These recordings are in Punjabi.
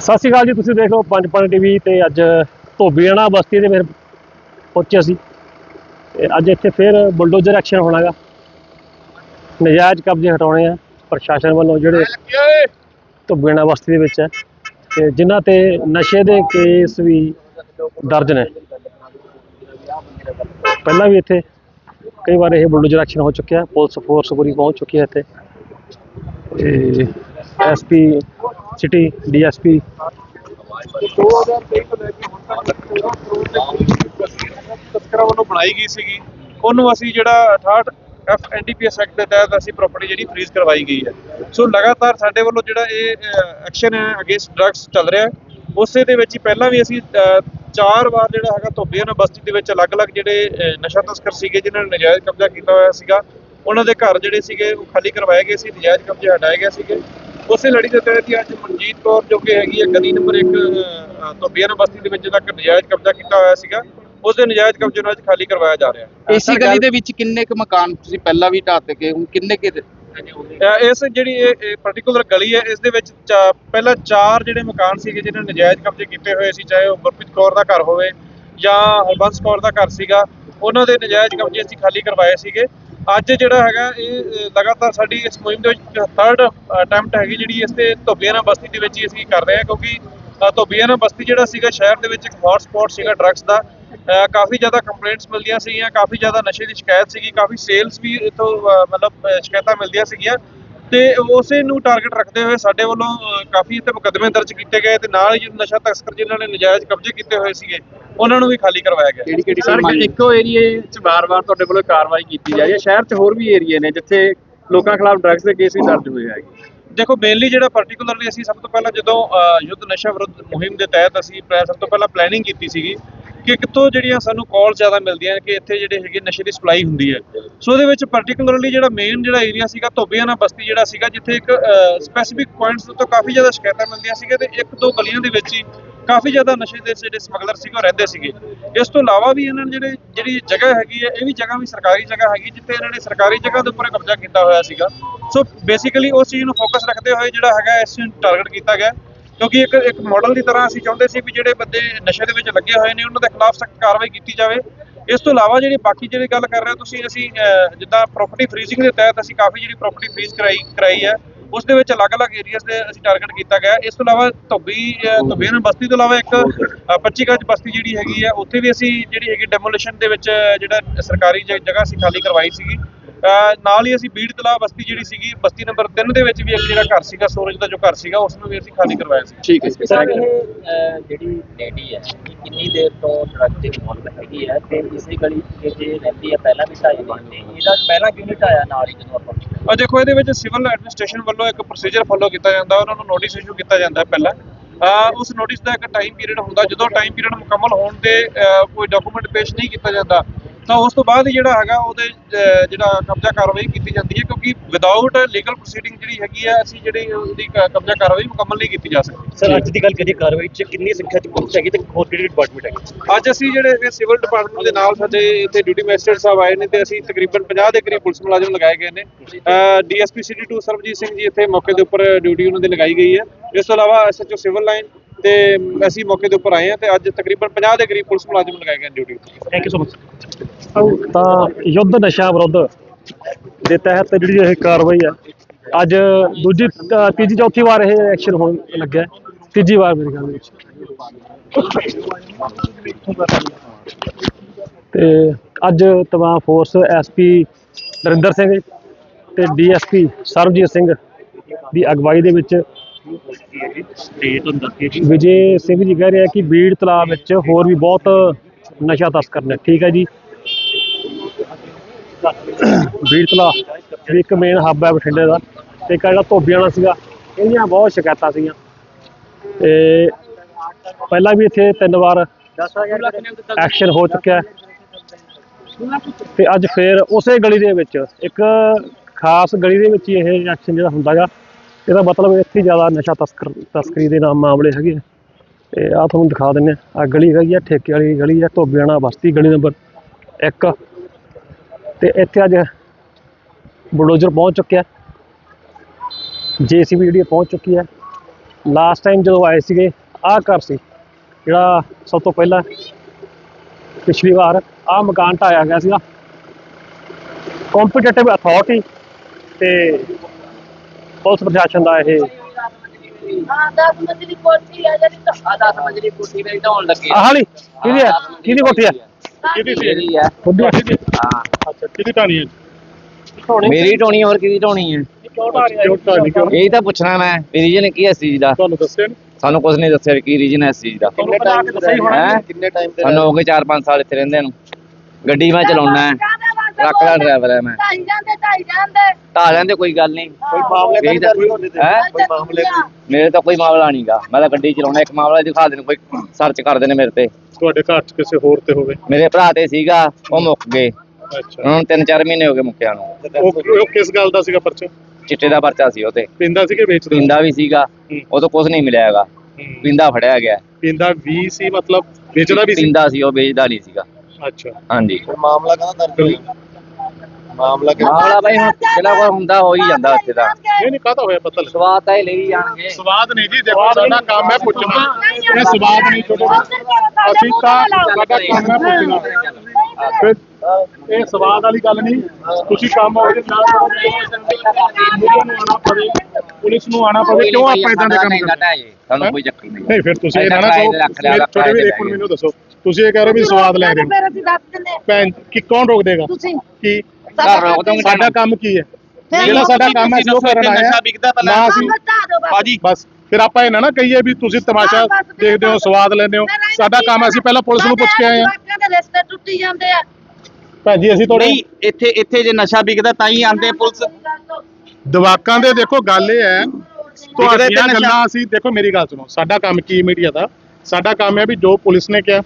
ਸਤਿ ਸ਼੍ਰੀ ਅਕਾਲ ਜੀ, ਤੁਸੀਂ ਦੇਖ ਰਹੇ ਪੰਜ ਪੰਜ ਟੀਵੀ ਤੇ ਅੱਜ ਧੋਬੀਆਣਾ ਬਸਤੀ ਦੇ ਮੇਰੇ ਪਹੁੰਚਿਆ ਸੀ ਤੇ ਅੱਜ ਇੱਥੇ ਫਿਰ ਬੁਲਡੋਜ਼ਰ ਐਕਸ਼ਨ ਹੋਣਾਗਾ। ਨਜਾਇਜ਼ ਕਬਜ਼ੇ ਹਟਾਉਣੇ ਆ ਪ੍ਰਸ਼ਾਸਨ ਵੱਲੋਂ ਜਿਹੜੇ ਧੋਬੀਆਣਾ ਬਸਤੀ ਦੇ ਵਿੱਚ ਹੈ। ਤੇ ਜਿਨ੍ਹਾਂ ਤੇ ਨਸ਼ੇ ਦੇ ਕੇਸ ਵੀ ਦਰਜ ਨੇ। ਪਹਿਲਾਂ ਵੀ ਇੱਥੇ ਕਈ ਵਾਰ ਇਹ ਬੁਲਡੋਜ਼ਰ ਐਕਸ਼ਨ ਹੋ ਚੁੱਕਿਆ, ਪੁਲਿਸ ਫੋਰਸ ਪੂਰੀ ਪਹੁੰਚ ਚੁੱਕੀ ਹੈ ਇੱਥੇ। ਤੇ ਐਸਪੀ ਸਿਟੀ, ਡੀਐਸਪੀ। ਤਸਕਰਾਂ ਵੱਲੋਂ ਬਣਾਈ ਗਈ ਸੀਗੀ। ਉਹਨੂੰ ਅਸੀਂ ਜਿਹੜਾ 68 ਐਫ ਐਨਡੀਪੀਐਸ ਐਕਟ ਦੇ ਤਹਿਤ ਅਸੀਂ ਪ੍ਰਾਪਰਟੀ ਜਿਹੜੀ ਫ੍ਰੀਜ਼ ਕਰਵਾਈ ਗਈ ਹੈ। ਸੋ ਲਗਾਤਾਰ ਸਾਡੇ ਵੱਲੋਂ ਜਿਹੜਾ ਇਹ ਐਕਸ਼ਨ ਹੈ ਅਗੇਂਸਟ ਡਰੱਗਸ ਚੱਲ ਰਿਹਾ ਉਸੇ ਦੇ ਵਿੱਚ ਹੀ ਪਹਿਲਾਂ ਵੀ ਅਸੀਂ ਚਾਰ ਵਾਰ ਜਿਹੜਾ ਹੈਗਾ ਧੋਬੀਆਣਾ ਬਸਤੀ ਦੇ ਵਿੱਚ ਅਲੱਗ-ਅਲੱਗ ਜਿਹੜੇ ਨਸ਼ਾ ਤਸਕਰ ਸੀਗੇ, ਜਿਨ੍ਹਾਂ ਨੇ ਨਜਾਇਜ਼ ਕਬਜ਼ਾ ਕੀਤਾ ਹੋਇਆ ਸੀਗਾ, ਉਹਨਾਂ ਦੇ ਘਰ ਜਿਹੜੇ ਸੀਗੇ, ਉਹ ਖਾਲੀ ਕਰਵਾਏ ਗਏ ਸੀ, ਨਜਾਇਜ਼ ਕਬਜ਼ੇ ਹਟਾਏ ਗਏ ਸੀਗੇ। ਉਸੇ ਲੜੀ ਦੇ ਤਹਿਤ ਹੀ ਅੱਜ ਮਨਜੀਤ ਕੌਰ ਜੋ ਕਿ ਹੈਗੀ ਹੈ ਗਲੀ ਨੰਬਰ 1 ਧੋਬੀਆਣਾ ਬਸਤੀ ਦੇ ਵਿੱਚ ਤੱਕ ਨਜਾਇਜ਼ ਕਬਜ਼ਾ ਕੀਤਾ ਹੋਇਆ ਸੀਗਾ। ਉਸ ਦੇ ਨਜਾਇਜ਼ ਕਬਜ਼ੇ ਨੂੰ ਅੱਜ ਖਾਲੀ ਕਰਵਾਇਆ ਜਾ ਰਿਹਾ ਹੈ। ਇਸੀ ਗਲੀ ਦੇ ਵਿੱਚ ਕਿੰਨੇ ਕੁ ਮਕਾਨ ਤੁਸੀਂ ਪਹਿਲਾਂ ਵੀ ਢਾਹ ਕੇ ਹੁਣ ਕਿੰਨੇ ਕੁ ਇਸ ਜਿਹੜੀ ਇਹ ਪਾਰਟਿਕੂਲਰ ਗਲੀ ਹੈ ਇਸ ਦੇ ਵਿੱਚ ਪਹਿਲਾਂ ਚਾਰ ਜਿਹੜੇ ਮਕਾਨ ਸੀਗੇ ਜਿਨ੍ਹਾਂ ਨੇ ਨਜਾਇਜ਼ ਕਬਜ਼ੇ ਕੀਤੇ ਹੋਏ ਸੀ ਚਾਹੇ ਉਹ ਗੁਰਪ੍ਰੀਤ ਕੌਰ ਦਾ ਘਰ ਹੋਵੇ ਜਾਂ ਹਰਬੰਸ ਕੌਰ ਦਾ ਘਰ ਸੀਗਾ ਉਹਨਾਂ ਦੇ ਨਜਾਇਜ਼ ਕਬਜ਼ੇ ਅਸੀਂ ਖਾਲੀ ਕਰਵਾਏ ਸੀਗੇ। ਅੱਜ ਜਿਹੜਾ ਹੈਗਾ ਇਹ ਲਗਾਤਾਰ ਸਾਡੀ ਇਸ ਮੁਹਿੰਮ ਦੇ ਵਿੱਚ ਥਰਡ ਅਟੈਂਪਟ ਹੈਗੀ ਜਿਹੜੀ ਇਸ ਤੇ ਧੋਬੀਆਣਾ ਬਸਤੀ ਦੇ ਵਿੱਚ ਹੀ ਅਸੀਂ ਕਰ ਰਹੇ ਹਾਂ ਕਿਉਂਕਿ ਅਹ, ਧੋਬੀਆਣਾ ਬਸਤੀ ਜਿਹੜਾ ਸੀਗਾ ਸ਼ਹਿਰ ਦੇ ਵਿੱਚ ਇੱਕ ਹੌਟ ਸਪੌਟ ਸੀਗਾ ਡਰੱਗਸ ਦਾ। ਕਾਫੀ ਜ਼ਿਆਦਾ ਕੰਪਲੇਂਟਸ ਮਿਲਦੀਆਂ ਸੀਗੀਆਂ ਕਾਫੀ ਜ਼ਿਆਦਾ ਨਸ਼ੇ ਦੀ ਸ਼ਿਕਾਇਤ ਸੀਗੀ ਕਾਫੀ ਸੇਲਸ ਵੀ ਇਥੋਂ ਮਤਲਬ ਸ਼ਿਕਾਇਤਾਂ ਮਿਲਦੀਆਂ ਸੀਗੀਆਂ। ਤੇ ਉਸੇ ਨੂੰ ਟਾਰਗੇਟ ਰੱਖਦੇ ਹੋਏ ਸਾਡੇ ਵੱਲੋਂ ਅਹ, ਕਾਫੀ ਇੱਥੇ ਮੁਕੱਦਮੇ ਦਰਜ ਕੀਤੇ ਗਏ ਤੇ ਨਾਲ ਹੀ ਨਸ਼ਾ ਤਸਕਰ ਜਿਨ੍ਹਾਂ ਨੇ ਨਜਾਇਜ਼ ਕਬਜ਼ੇ ਕੀਤੇ ਹੋਏ ਸੀਗੇ ਉਹਨਾਂ ਨੂੰ ਵੀ ਖਾਲੀ ਕਰਵਾਇਆ ਗਿਆ ਕਿਹੜੀ ਕਿਹੜੀ ਸਰ? ਇੱਕੋ ਏਰੀਏ 'ਚ ਵਾਰ-ਵਾਰ ਤੁਹਾਡੇ ਵੱਲੋਂ ਕਾਰਵਾਈ ਕੀਤੀ ਜਾ ਰਹੀ ਹੈ ਸ਼ਹਿਰ 'ਚ ਹੋਰ ਵੀ ਏਰੀਏ ਨੇ ਜਿੱਥੇ ਲੋਕਾਂ ਖਿਲਾਫ ਡਰੱਗਸ ਦੇ ਕੇਸ ਵੀ ਦਰਜ ਹੋਏ ਹੈਗੇ ਦੇਖੋ ਮੇਨਲੀ ਜਿਹੜਾ ਪਾਰਟਿਕੂਲਰਲੀ ਅਸੀਂ ਸਭ ਤੋਂ ਪਹਿਲਾਂ ਜਦੋਂ ਅਹ, ਯੁੱਧ ਨਸ਼ਾ ਵਿਰੁੱਧ ਮੁਹਿੰਮ ਦੇ ਤਹਿਤ ਅਸੀਂ ਸਭ ਤੋਂ ਪਹਿਲਾਂ ਪਲੈਨਿੰਗ ਕੀਤੀ ਸੀਗੀ ਕਿ ਕਿੱਥੋਂ ਜਿਹੜੀਆਂ ਸਾਨੂੰ ਕਾਲ ਜ਼ਿਆਦਾ ਮਿਲਦੀਆਂ ਕਿ ਇੱਥੇ ਜਿਹੜੇ ਹੈਗੇ ਨਸ਼ੇ ਦੀ ਸਪਲਾਈ ਹੁੰਦੀ ਹੈ। ਸੋ ਉਹਦੇ ਵਿੱਚ ਪਾਰਟਿਕੂਲਰਲੀ ਜਿਹੜਾ ਮੇਨ ਜਿਹੜਾ ਏਰੀਆ ਸੀਗਾ ਧੋਬੀਆਣਾ ਬਸਤੀ ਜਿਹੜਾ ਸੀਗਾ, ਜਿੱਥੇ ਇੱਕ ਸਪੈਸੀਫਿਕ ਪੁਆਇੰਟਸ ਤੋਂ ਕਾਫੀ ਜ਼ਿਆਦਾ ਸ਼ਿਕਾਇਤਾਂ ਮਿਲਦੀਆਂ ਸੀਗੀਆਂ ਤੇ ਇੱਕ ਦੋ ਗਲੀਆਂ ਦੇ ਵਿੱਚ ਹੀ ਕਾਫੀ ਜ਼ਿਆਦਾ ਨਸ਼ੇ ਦੇ ਜਿਹੜੇ ਸਮਗਲਰ ਸੀਗੇ ਉਹ ਰਹਿੰਦੇ ਸੀਗੇ। ਇਸ ਤੋਂ ਇਲਾਵਾ ਵੀ ਇਹਨਾਂ ਨੇ ਜਿਹੜੇ, ਜਿਹੜੀ ਜਗ੍ਹਾ ਹੈਗੀ ਹੈ, ਇਹ ਵੀ ਜਗ੍ਹਾ ਵੀ ਸਰਕਾਰੀ ਜਗ੍ਹਾ ਹੈਗੀ, ਜਿੱਥੇ ਇਹਨਾਂ ਨੇ ਸਰਕਾਰੀ ਜਗ੍ਹਾ ਦੇ ਉੱਪਰ ਕਬਜ਼ਾ ਕੀਤਾ ਹੋਇਆ ਸੀਗਾ। ਸੋ ਬੇਸਿਕਲੀ ਉਸ ਚੀਜ਼ ਨੂੰ ਫੋਕਸ ਰੱਖਦੇ ਹੋਏ ਜਿਹੜਾ ਹੈਗਾ ਇਸ ਨੂੰ ਟਾਰਗੇਟ ਕੀਤਾ ਗਿਆ। ਕਿਉਂਕਿ ਇੱਕ ਇੱਕ ਮਾਡਲ ਦੀ ਤਰ੍ਹਾਂ ਅਸੀਂ ਚਾਹੁੰਦੇ ਸੀ ਵੀ ਜਿਹੜੇ ਬੰਦੇ ਨਸ਼ੇ ਦੇ ਵਿੱਚ ਲੱਗੇ ਹੋਏ ਨੇ ਉਹਨਾਂ ਦੇ ਖਿਲਾਫ ਸਖਤ ਕਾਰਵਾਈ ਕੀਤੀ ਜਾਵੇ। ਇਸ ਤੋਂ ਇਲਾਵਾ ਜਿਹੜੀ ਬਾਕੀ ਜਿਹੜੀ ਗੱਲ ਕਰ ਰਹੇ ਹੋ ਤੁਸੀਂ ਅਸੀਂ ਜਿੱਦਾਂ ਪ੍ਰਾਪਰਟੀ ਫ੍ਰੀਜ਼ਿੰਗ ਦੇ ਤਹਿਤ ਅਸੀਂ ਕਾਫੀ ਜਿਹੜੀ ਪ੍ਰਾਪਰਟੀ ਫ੍ਰੀਜ਼ ਕਰਾਈ ਕਰਾਈ ਹੈ ਉਸ ਦੇ ਵਿੱਚ ਅਲੱਗ-ਅਲੱਗ ਏਰੀਆਜ਼ ਦੇ ਅਸੀਂ ਟਾਰਗੇਟ ਕੀਤਾ ਗਿਆ ਇਸ ਤੋਂ ਇਲਾਵਾ ਧੋਬੀ ਅਹ, ਬਸਤੀ ਤੋਂ ਇਲਾਵਾ ਇੱਕ ਅਹ, 25 ਗਜ ਬਸਤੀ ਜਿਹੜੀ ਹੈਗੀ ਹੈ ਉੱਥੇ ਵੀ ਅਸੀਂ ਜਿਹੜੀ ਹੈਗੀ ਡੈਮੋਲੀਸ਼ਨ ਦੇ ਵਿੱਚ ਜਿਹੜਾ ਸਰਕਾਰੀ ਜ- ਜਗ੍ਹਾ ਅਸੀਂ ਖਾਲੀ ਕਰਵਾਈ ਸੀਗੀ। ਨਾਲ ਹੀ ਅਸੀਂ ਬੀੜ ਤਲਾਬ ਬਸਤੀ ਜਿਹੜੀ ਸੀਗੀ ਬਸਤੀ ਨੰਬਰ 3 ਦੇ ਵਿੱਚ ਵੀ ਇੱਕ ਜਿਹੜਾ ਘਰ ਸੀਗਾ ਸੂਰਜ ਦਾ ਜੋ ਘਰ ਸੀਗਾ ਉਸ ਨੂੰ ਵੀ ਅਸੀਂ ਖਾਲੀ ਕਰਵਾਇਆ ਸੀ ਠੀਕ ਹੈ ਇਹ ਅਹ, ਜਿਹੜੀ ਲੇਡੀ ਹੈ ਇਹ ਕਿੰਨੀ ਦੇਰ ਤੋਂ ਡਰੱਗ ਦੇ ਇਨਵੋਲਵ ਹੈਗੀ ਹੈ? ਤੇ ਇਸੇ ਗਲੀ ਜੇ ਰਹਿੰਦੀ ਹੈ ਪਹਿਲਾਂ ਵੀ ਢਾਈ ਨੇ ਇਹਦਾ ਪਹਿਲਾਂ ਕਿਉਂ ਨਹੀਂ ਢਾਇਆ ਨਾਲ ਹੀ ਜਦੋਂ ਆਪਾਂ ਆ ਦੇਖੋ ਇਹਦੇ ਵਿੱਚ ਸਿਵਲ ਐਡਮਿਨਿਸਟ੍ਰੇਸ਼ਨ ਵੱਲੋਂ ਇੱਕ ਪ੍ਰੋਸੀਜਰ ਫੋਲੋ ਕੀਤਾ ਜਾਂਦਾ ਉਹਨਾਂ ਨੂੰ ਨੋਟਿਸ ਇਸ਼ੂ ਕੀਤਾ ਜਾਂਦਾ ਹੈ ਪਹਿਲਾਂ। ਆ ਉਸ ਨੋਟਿਸ ਦਾ ਇੱਕ ਟਾਈਮ ਪੀਰੀਅਡ ਹੁੰਦਾ ਜਦੋਂ ਟਾਈਮ ਪੀਰੀਅਡ ਮੁਕੰਮਲ ਹੋਣ ਤੇ ਕੋਈ ਡਾਕੂਮੈਂਟ ਪੇਸ਼ ਨਹੀਂ ਕੀਤਾ ਜਾਂਦਾ ਤਾਂ ਉਸ ਤੋਂ ਬਾਅਦ ਜਿਹੜਾ ਹੈਗਾ ਉਹਦੇ ਜਿਹੜਾ ਕਬਜ਼ਾ ਕਾਰਵਾਈ ਕੀਤੀ ਜਾਂਦੀ ਹੈ ਕਿਉਂਕਿ ਵਿਦਆਊਟ ਲੀਗਲ ਪ੍ਰੋਸੀਡਿੰਗ ਜਿਹੜੀ ਹੈਗੀ ਹੈ ਅਸੀਂ ਜਿਹੜੀ ਉਹਦੀ ਕਬਜ਼ਾ ਕਾਰਵਾਈ ਮੁਕੰਮਲ ਨਹੀਂ ਕੀਤੀ ਜਾ ਸਕਦੀ। ਸਰ ਅੱਜ ਦੀ ਗੱਲ ਕਰੀਏ ਕਾਰਵਾਈ 'ਚ ਕਿੰਨੀ ਸੰਖਿਆ 'ਚ ਪੁਲਿਸ ਹੈਗੀ ਤੇ ਹੋਰ ਕਿਹੜੀ ਡਿਪਾਰਟਮੈਂਟ ਹੈਗੀ? ਅੱਜ ਅਸੀਂ ਜਿਹੜੇ ਸਿਵਲ ਡਿਪਾਰਟਮੈਂਟ ਦੇ ਨਾਲ ਸਾਡੇ ਇੱਥੇ ਡਿਊਟੀ ਮੈਜਿਸਟਰੇਟ ਸਾਹਿਬ ਆਏ ਨੇ ਤੇ ਅਸੀਂ ਤਕਰੀਬਨ 50 ਦੇ ਕਰੀਬ ਪੁਲਿਸ ਮੁਲਾਜ਼ਮ ਲਗਾਏ ਗਏ ਨੇ। ਡੀਐਸਪੀ ਸਿਟੀ 2 ਸਰਬਜੀਤ ਸਿੰਘ ਜੀ ਇੱਥੇ ਮੌਕੇ ਦੇ ਉੱਪਰ ਡਿਊਟੀ ਉਹਨਾਂ ਦੀ ਲਗਾਈ ਗਈ ਹੈ। ਇਸ ਤੋਂ ਇਲਾਵਾ ਐਸਐਚਓ ਸਿਵਲ ਲਾਈਨ ਤੇ ਅਸੀਂ ਮੌਕੇ ਦੇ ਉੱਪਰ ਆਏ ਹਾਂ ਤੇ ਅੱਜ ਤਕਰੀਬਨ 50 ਦੇ ਕਰੀਬ ਪੁਲਿਸ ਮੁਲਾਜ਼ਮ ਲਗਾਏ ਗਏ ਨੇ ਡਿਊਟੀ ਉੱਤੇ। ਥੈਂਕ ਯੂ ਸੋ ਮਚ ਤਾਂ ਯੁੱਧ ਨਸ਼ਾ ਵਿਰੁੱਧ ਦੇ ਤਹਿਤ ਜਿਹੜੀ ਇਹ ਕਾਰਵਾਈ ਆ ਅੱਜ ਦੂਜੀ ਤੀਜੀ ਚੌਥੀ ਵਾਰ ਇਹ ਐਕਸ਼ਨ ਹੋਣ ਲੱਗਿਆ। ਹੈ। ਤੀਜੀ ਵਾਰ ਮੇਰੇ ਖਿਆਲ ਵਿੱਚ। ਤੇ ਅੱਜ ਤਮਾਮ ਫੋਰਸ ਐਸਪੀ ਨਰਿੰਦਰ ਸਿੰਘ ਤੇ ਡੀਐਸਪੀ ਸਰਬਜੀਤ ਸਿੰਘ ਦੀ ਅਗਵਾਈ ਦੇ ਵਿੱਚ ਵਿਜੇ ਸਿੰਘ ਜੀ ਕਹਿ ਰਹੇ ਕਿ ਬੀੜ ਤਲਾਬ ਵਿੱਚ ਹੋਰ ਵੀ ਬਹੁਤ ਨਸ਼ਾ ਤਸਕਰ ਨੇ। ਠੀਕ ਹੈ ਜੀ। ਬੀੜ ਤਲਾਬ ਇੱਕ ਮੇਨ ਹੱਬ ਹੈ ਬਠਿੰਡੇ ਦਾ ਤੇ ਇੱਕ ਜਿਹੜਾ ਧੋਬੀਆਣਾ ਸੀਗਾ, ਇਹਦੀਆਂ ਬਹੁਤ ਸ਼ਿਕਾਇਤਾਂ ਸੀਗੀਆਂ। ਤੇ ਪਹਿਲਾਂ ਵੀ ਇੱਥੇ ਤਿੰਨ ਵਾਰ ਐਕਸ਼ਨ ਹੋ ਚੁੱਕਿਆ ਤੇ ਅੱਜ ਫੇਰ ਉਸੇ ਗਲੀ ਦੇ ਵਿੱਚ, ਇੱਕ ਖਾਸ ਗਲੀ ਦੇ ਵਿੱਚ ਹੀ ਇਹ ਐਕਸ਼ਨ ਜਿਹੜਾ ਹੁੰਦਾਗਾ ਇਹਦਾ ਮਤਲਬ ਇੱਥੇ ਜ਼ਿਆਦਾ ਨਸ਼ਾ ਤਸਕਰ, ਤਸਕਰੀ ਦੇ ਨਾਮ ਮਾਮਲੇ ਹੈਗੇ ਆ। ਤੇ ਆ ਤੁਹਾਨੂੰ ਦਿਖਾ ਦਿੰਨੇ ਆ ਗਲੀ ਹੈਗੀ ਆ, ਠੇਕੇ ਵਾਲੀ ਗਲੀ ਆ ਧੋਬਿਆਣਾ ਬਸਤੀ ਗਲੀ ਨੰਬਰ 1 ਤੇ ਇੱਥੇ ਅੱਜ ਬੁਲਡੋਜ਼ਰ ਪਹੁੰਚ ਚੁੱਕਿਆ ਜੀਸੀਬੀ ਜਿਹੜੀ ਆ ਪਹੁੰਚ ਚੁੱਕੀ ਹੈ। ਲਾਸਟ ਟਾਈਮ ਜਦੋਂ ਆਏ ਸੀਗੇ, ਆਹ ਘਰ ਸੀ, ਜਿਹੜਾ ਸਭ ਤੋਂ ਪਹਿਲਾਂ ਪਿਛਲੀ ਵਾਰ ਆਹ ਮਕਾਨ ਢਾਇਆ ਗਿਆ ਸੀਗਾ। ਕੰਪੀਟੀਟਿਵ ਅਥਾਰਟੀ ਤੇ ਪੁਲਿਸ ਪ੍ਰਸ਼ਾਸਨ ਦਾ ਇਹ ਹਾਂ 10 ਮੰਜ਼ਲੀ ਕੋਠੀ ਆ ਜਿਹੜੀ ਤਾਂ ਆ 10 ਮੰਜ਼ਲੀ ਕੋਠੀ ਮੇਰੀ ਢਾਉਣ ਲੱਗੇ ਆਹ ਵਾਲੀ? ਕਿਹਦੀ ਹੈ ਕਿਹਦੀ ਕੋਠੀ ਹੈ ਕਿਹਦੀ ਮੇਰੀ ਹੈ ਖੁੱਡੀ ਹਾਂ। ਅੱਛਾ ਕਿਹਦੀ ਢਾਣੀ ਹੈ ਮੇਰੀ ਢਾਉਣੀ ਹੋਰ ਕਿਹਦੀ ਢਾਉਣੀ ਹੈ ਕਿਉਂ ਢਾਣੀ ਕਿਉਂ ਢਾਣੀ ਕਿਉਂ? ਇਹੀ ਤਾਂ ਪੁੱਛਣਾ ਮੈਂ ਰੀਜਨ ਕੀ ਹੈ ਇਸ ਚੀਜ਼ ਦਾ? ਤੁਹਾਨੂੰ ਦੱਸਿਆ ਨੀ? ਸਾਨੂੰ ਕੁਝ ਨਹੀਂ ਦੱਸਿਆ ਵੀ ਕੀ ਰੀਜਨ ਹੈ ਇਸ ਚੀਜ਼ ਦਾ। ਤੁਹਾਨੂੰ ਪਹਿਲਾਂ ਆ ਕੇ ਦੱਸਿਆ ਹੀ ਹੋਣਾ। ਹੈਂ? ਕਿੰਨੇ ਟਾਈਮ ਤੇ ਸਾਨੂੰ ਹੋ ਗਏ 4-5 ਸਾਲ ਇੱਥੇ ਰਹਿੰਦੇ ਨੂੰ। ਗੱਡੀ ਮੈਂ ਚਲਾਉਣਾ ਹੈ। ਟਰੱਕ ਦਾ ਡਰਾਈਵਰ ਹੈ ਮੈਂ। ਢਾਈ ਜਾਂਦੇ ਢਾਈ ਜਾਂਦੇ। ਢਾ ਲੈਂਦੇ ਕੋਈ ਗੱਲ ਨਹੀਂ। ਕੋਈ ਮਾਮਲੇ ਤਾਂ ਨਹੀਂ ਹੁੰਦੇ ਤੇ ਹੈਂ? ਕੋਈ ਮਾਮਲੇ ਦੀ ਮੇਰੇ ਤਾਂ ਕੋਈ ਮਾਮਲਾ ਨਹੀਂਗਾ ਮੈਂ ਤਾਂ ਗੱਡੀ ਚਲਾਉਣਾ ਇੱਕ ਮਾਮਲਾ ਦਿਖਾ ਦੇਣ ਕੋਈ ਸਰਚ ਕਰਦੇ ਨੇ ਮੇਰੇ ਤੇ। ਤੁਹਾਡੇ ਘਰ 'ਚ ਕਿਸੇ ਹੋਰ ਤੇ ਹੋਵੇ? ਮੇਰੇ ਭਰਾ ਤੇ ਸੀਗਾ ਉਹ ਮੁੱਕ ਗਏ। ਅੱਛਾ। ਹੁਣ 3-4 ਮਹੀਨੇ ਹੋ ਗਏ ਮੁੱਕਿਆਂ ਨੂੰ। ਉਹ ਉਹ ਕਿਸ ਗੱਲ ਦਾ ਸੀਗਾ ਪਰਚਾ? ਚਿੱਟੇ ਦਾ ਪਰਚਾ ਸੀ ਉਹ ਤੇ। ਪਿੰਦਾ ਸੀ ਕਿ ਵੇਚਦਾ? ਪਿੰਦਾ ਵੀ ਸੀਗਾ। ਹੂੰ। ਉਹ ਤੋਂ ਕੁਝ ਨਹੀਂ ਮਿਲਿਆ ਹੈਗਾ। ਹੂੰ। ਪਿੰਦਾ ਫੜਿਆ ਗਿਆ। ਪਿੰਦਾ ਵੀ ਸੀ ਮਤਲਬ ਵੇਚਦਾ ਵੀ ਸੀ? ਪਿੰਦਾ ਸੀ ਉਹ ਵੇਚਦਾ ਨਹੀਂ ਸੀਗਾ। ਅੱਛਾ। ਹਾਂਜੀ। ਕੋਈ ਮਾਮਲਾ ਕਹਿੰਦਾ ਦਰਜ ਹੋਇਆ? ਮਾਮਲਾ ਕਿ ਮਾਮਲਾ ਬਾਈ ਹੁਣ ਜਿਹੜਾ ਕੋਈ ਹੁੰਦਾ ਹੋ ਹੀ ਜਾਂਦਾ ਉੱਥੇ ਦਾ। ਨਹੀਂ ਨਹੀਂ ਕਾਹਦਾ ਹੋਇਆ ਪਤਾ ਲੱਗਾ ਸਵਾਦ ਤਾਂ ਇਹ ਲਈ ਜਾਣਗੇ। ਸਵਾਦ ਨਹੀਂ ਜੀ ਦੇਖੋ ਸਾਡਾ ਕੰਮ ਹੈ ਪੁੱਛਣਾ। ਇਹ ਸਵਾਦ ਨਹੀਂ ਛੋਟੇ ਅਸੀਂ ਤਾਂ ਸਾਡਾ ਕੰਮ ਹੈ ਪੁੱਛਣਾ। ਫਿਰ ਇਹ ਸਵਾਦ ਵਾਲੀ ਗੱਲ ਨਹੀਂ। ਤੁਸੀਂ ਕੰਮ ਹੋ ਜੇ ਨਾਲ ਮੀਡੀਆ ਨੂੰ ਆਣਾ ਪਵੇ ਪੁਲਿਸ ਨੂੰ ਆਣਾ ਪਵੇ। ਕਿਉਂ ਆਪਾਂ ਇਦਾਂ ਦੇ ਕੰਮ ਕਰਦੇ? ਸਾਨੂੰ ਕੋਈ ਚੱਕਰ ਨਹੀਂ। ਨਹੀਂ ਫਿਰ ਤੁਸੀਂ ਇਹ ਨਾ ਕਹੋ। ਛੋਟੇ ਵੀਰ ਇੱਕ ਮਿੰਟ ਮੈਨੂੰ ਦੱਸੋ। ਤੁਸੀਂ ਇਹ ਕਹਿ ਰਹੇ ਹੋ ਵੀ ਸਵਾਦ ਲੈ ਰਹੇ ਹੋ। ਭੈਣ ਕੀ ਕੌਣ ਰੋਕ ਦੇਗਾ? ਤੁਸੀਂ। ਕੀ ਸਾਡਾ ਕੰਮ ਕੀ ਹੈ? ਫਿਰ ਜਿਹੜਾ ਸਾਡਾ ਤੁਸੀਂ ਕੰਮ ਹੈ ਅਸੀਂ ਉਹ ਕਰਨ ਆਏ ਨਸ਼ਾ ਹਾਂ ਵਿਕਦਾ ਪਹਿਲਾਂ ਨਾ ਅਸੀਂ ਬਤਾ ਦਿਓ ਬਸ। ਬਾਜੀ ਬਸ। ਫਿਰ ਆਪਾਂ ਇਹ ਨਾ ਨਾ ਕਹੀਏ ਵੀ ਤੁਸੀਂ ਤਮਾਸ਼ਾ ਦੇਖਦੇ ਹੋ। ਸਵਾਦ ਲੈਂਦੇ ਹੋ। ਸਾਡਾ ਕੰਮ ਹੈ, ਅਸੀਂ ਪਹਿਲਾਂ ਪੁਲਿਸ ਨੂੰ ਪੁੱਛ ਕੇ ਆਏ ਰਿਸ਼ਤੇ ਟੁੱਟੀ ਜਾਂਦੇ ਆ। ਭੈਣ ਜੀ ਅਸੀਂ ਤੁਹਾਡੇ ਨਹੀਂ ਇੱਥੇ ਇੱਥੇ ਜੇ ਨਸ਼ਾ ਵਿਕਦਾ ਤਾਂ ਹੀ ਆਂਦੇ ਪੁਲਿਸ। ਦਵਾਕਾਂ ਦੇ ਦੇਖੋ ਗੱਲ ਇਹ ਹੈ ਤੁਹਾਡੀਆਂ ਨਸ਼ਾ- ਗੱਲਾਂ ਅਸੀਂ ਦੇਖੋ ਮੇਰੀ ਗੱਲ ਸੁਣੋ। ਸਾਡਾ ਕੰਮ ਕੀ ਮੀਡੀਆ ਦਾ? ਸਾਡਾ ਕੰਮ ਹੈ ਵੀ ਜੋ ਪੁਲਿਸ ਨੇ ਕਿਹਾ।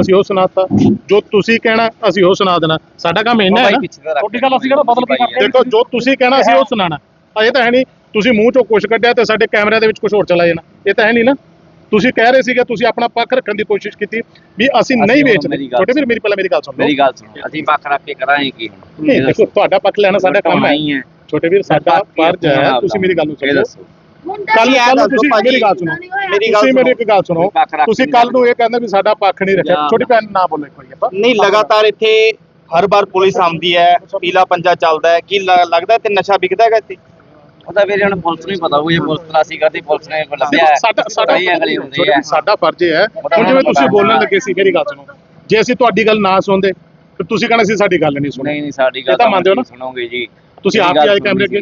ਅਸੀਂ ਉਹ ਸੁਣਾਤਾ। ਜੋ ਤੁਸੀਂ ਕਹਿਣਾ ਅਸੀਂ ਉਹ ਸੁਣਾ ਦੇਣਾ। ਸਾਡਾ ਕੰਮ ਇੰਨਾ ਹੈ ਨਾ। ਤੁਹਾਡੀ ਗੱਲ ਅਸੀਂ ਕਿਹੜਾ ਬਦਲ ਕੇ ਕਰਦੇ ਦੇਖੋ ਜੋ ਤੁਸੀਂ ਕਹਿਣਾ ਅਸੀਂ ਉਹ ਸੁਣਾਣਾ। ਆ ਇਹ ਤਾਂ ਹੈ ਨਹੀਂ ਤੁਸੀਂ ਮੂੰਹ ਚੋਂ ਕੁਝ ਕੱਢਿਆ ਤੇ ਸਾਡੇ ਕੈਮਰੇ ਦੇ ਵਿੱਚ ਕੁਝ ਹੋਰ ਚਲਾ ਜਾਣਾ। ਇਹ ਤਾਂ ਹੈ ਨਹੀਂ ਨਾ। ਤੁਸੀਂ ਕਹਿ ਰਹੇ ਸੀਗੇ ਤੁਸੀਂ ਆਪਣਾ ਪੱਖ ਰੱਖਣ ਦੀ ਕੋਸ਼ਿਸ਼ ਕੀਤੀ ਵੀ ਅਸੀਂ ਨਹੀਂ ਵੇਚਦੇ। ਛੋਟੇ ਵੀਰ ਮੇਰੀ ਪਹਿਲਾਂ ਮੇਰੀ ਗੱਲ ਸੁਣ। ਲਓ ਮੇਰੀ ਗੱਲ ਸੁਣੋ। ਅਸੀਂ ਪੱਖ ਰੱਖ ਕੇ ਕਰਾਂਗੇ ਕੀ? ਨਹੀਂ ਦੇਖੋ ਤੁਹਾਡਾ ਪੱਖ ਲੈਣਾ ਸਾਡਾ ਕੰਮ ਹੈ। ਨਹੀਂ ਹੈ। ਛੋਟੇ ਵੀਰ ਸਾਡਾ ਪੱਖ ਹੀ ਫਰਜ਼ ਹੈ ਤੁਸੀਂ ਮੇਰੀ ਗੱਲ ਨੂੰ ਸਮਝੋ। ਕੱਲ ਕੱਲ ਤੁਸੀਂ ਮੇਰੀ ਗੱਲ ਸੁਣੋ ਮੇਰੀ ਗੱਲ ਤੁਸੀਂ ਮੇਰੀ ਸੁਣੋ। ਇੱਕ ਗੱਲ ਸੁਣੋ। ਤੁਸੀਂ ਕੱਲ ਨੂੰ ਇਹ ਕਹਿੰਦੇ ਵੀ ਸਾਡਾ ਪੱਖ ਨਹੀਂ ਰੱਖਿਆ। ਛੋਟੀ ਭੈਣ ਨਾ ਬੋਲੇ ਕੋਈ ਆਪਾਂ। ਨਹੀਂ ਲਗਾਤਾਰ ਇੱਥੇ ਹਰ ਵਾਰ ਪੁਲਿਸ ਆਉਂਦੀ ਹੈ ਪੀਲਾ ਪੰਜਾ ਚੱਲਦਾ ਹੈ। ਕੀ ਲੱਗਦਾ ਇੱਥੇ ਨਸ਼ਾ ਵਿਕਦਾ ਹੈਗਾ ਇੱਥੇ? ਉਹ ਤਾਂ ਵੀਰੇ ਹੁਣ ਪੁਲਿਸ ਨੂੰ ਪਤਾ ਹੋਊ ਇਹ ਪੁਲਿਸ ਤਲਾਸ਼ੀ ਕਰਦੀ ਪੁਲਿਸ ਨੇ ਕੋਈ ਲੱਭਿਆ। ਸਾਡਾ ਸਾਡਾ ਕਈ ਸਾਡਾ ਫਰਜ਼ ਹੈ। ਤਾਂ ਹੁਣ ਜਿਵੇਂ ਤੁਸੀਂ ਬੋਲਣ। ਲੱਗੇ ਸੀ ਮੇਰੀ ਗੱਲ ਸੁਣੋ। ਜੇ ਅਸੀਂ ਤੁਹਾਡੀ ਗੱਲ ਨਾ ਸੁਣਦੇ ਫਿਰ ਤੁਸੀਂ ਕਹਿੰਦੇ ਸੀ ਸਾਡੀ ਗੱਲ ਨਹੀਂ ਸੁਣੀ ਨਹੀਂ ਨਹੀਂ ਸਾਡੀ ਇਹ ਗੱਲ ਤਾਂ ਮੰਨਦੇ ਹੋ ਨਾ? ਸੁਣੋਗੇ ਜੀ। ਤੁਸੀਂ ਮੇਰੀ ਆਪ ਹੀ ਆਏ ਕੈਮਰੇ ਅੱਗੇ।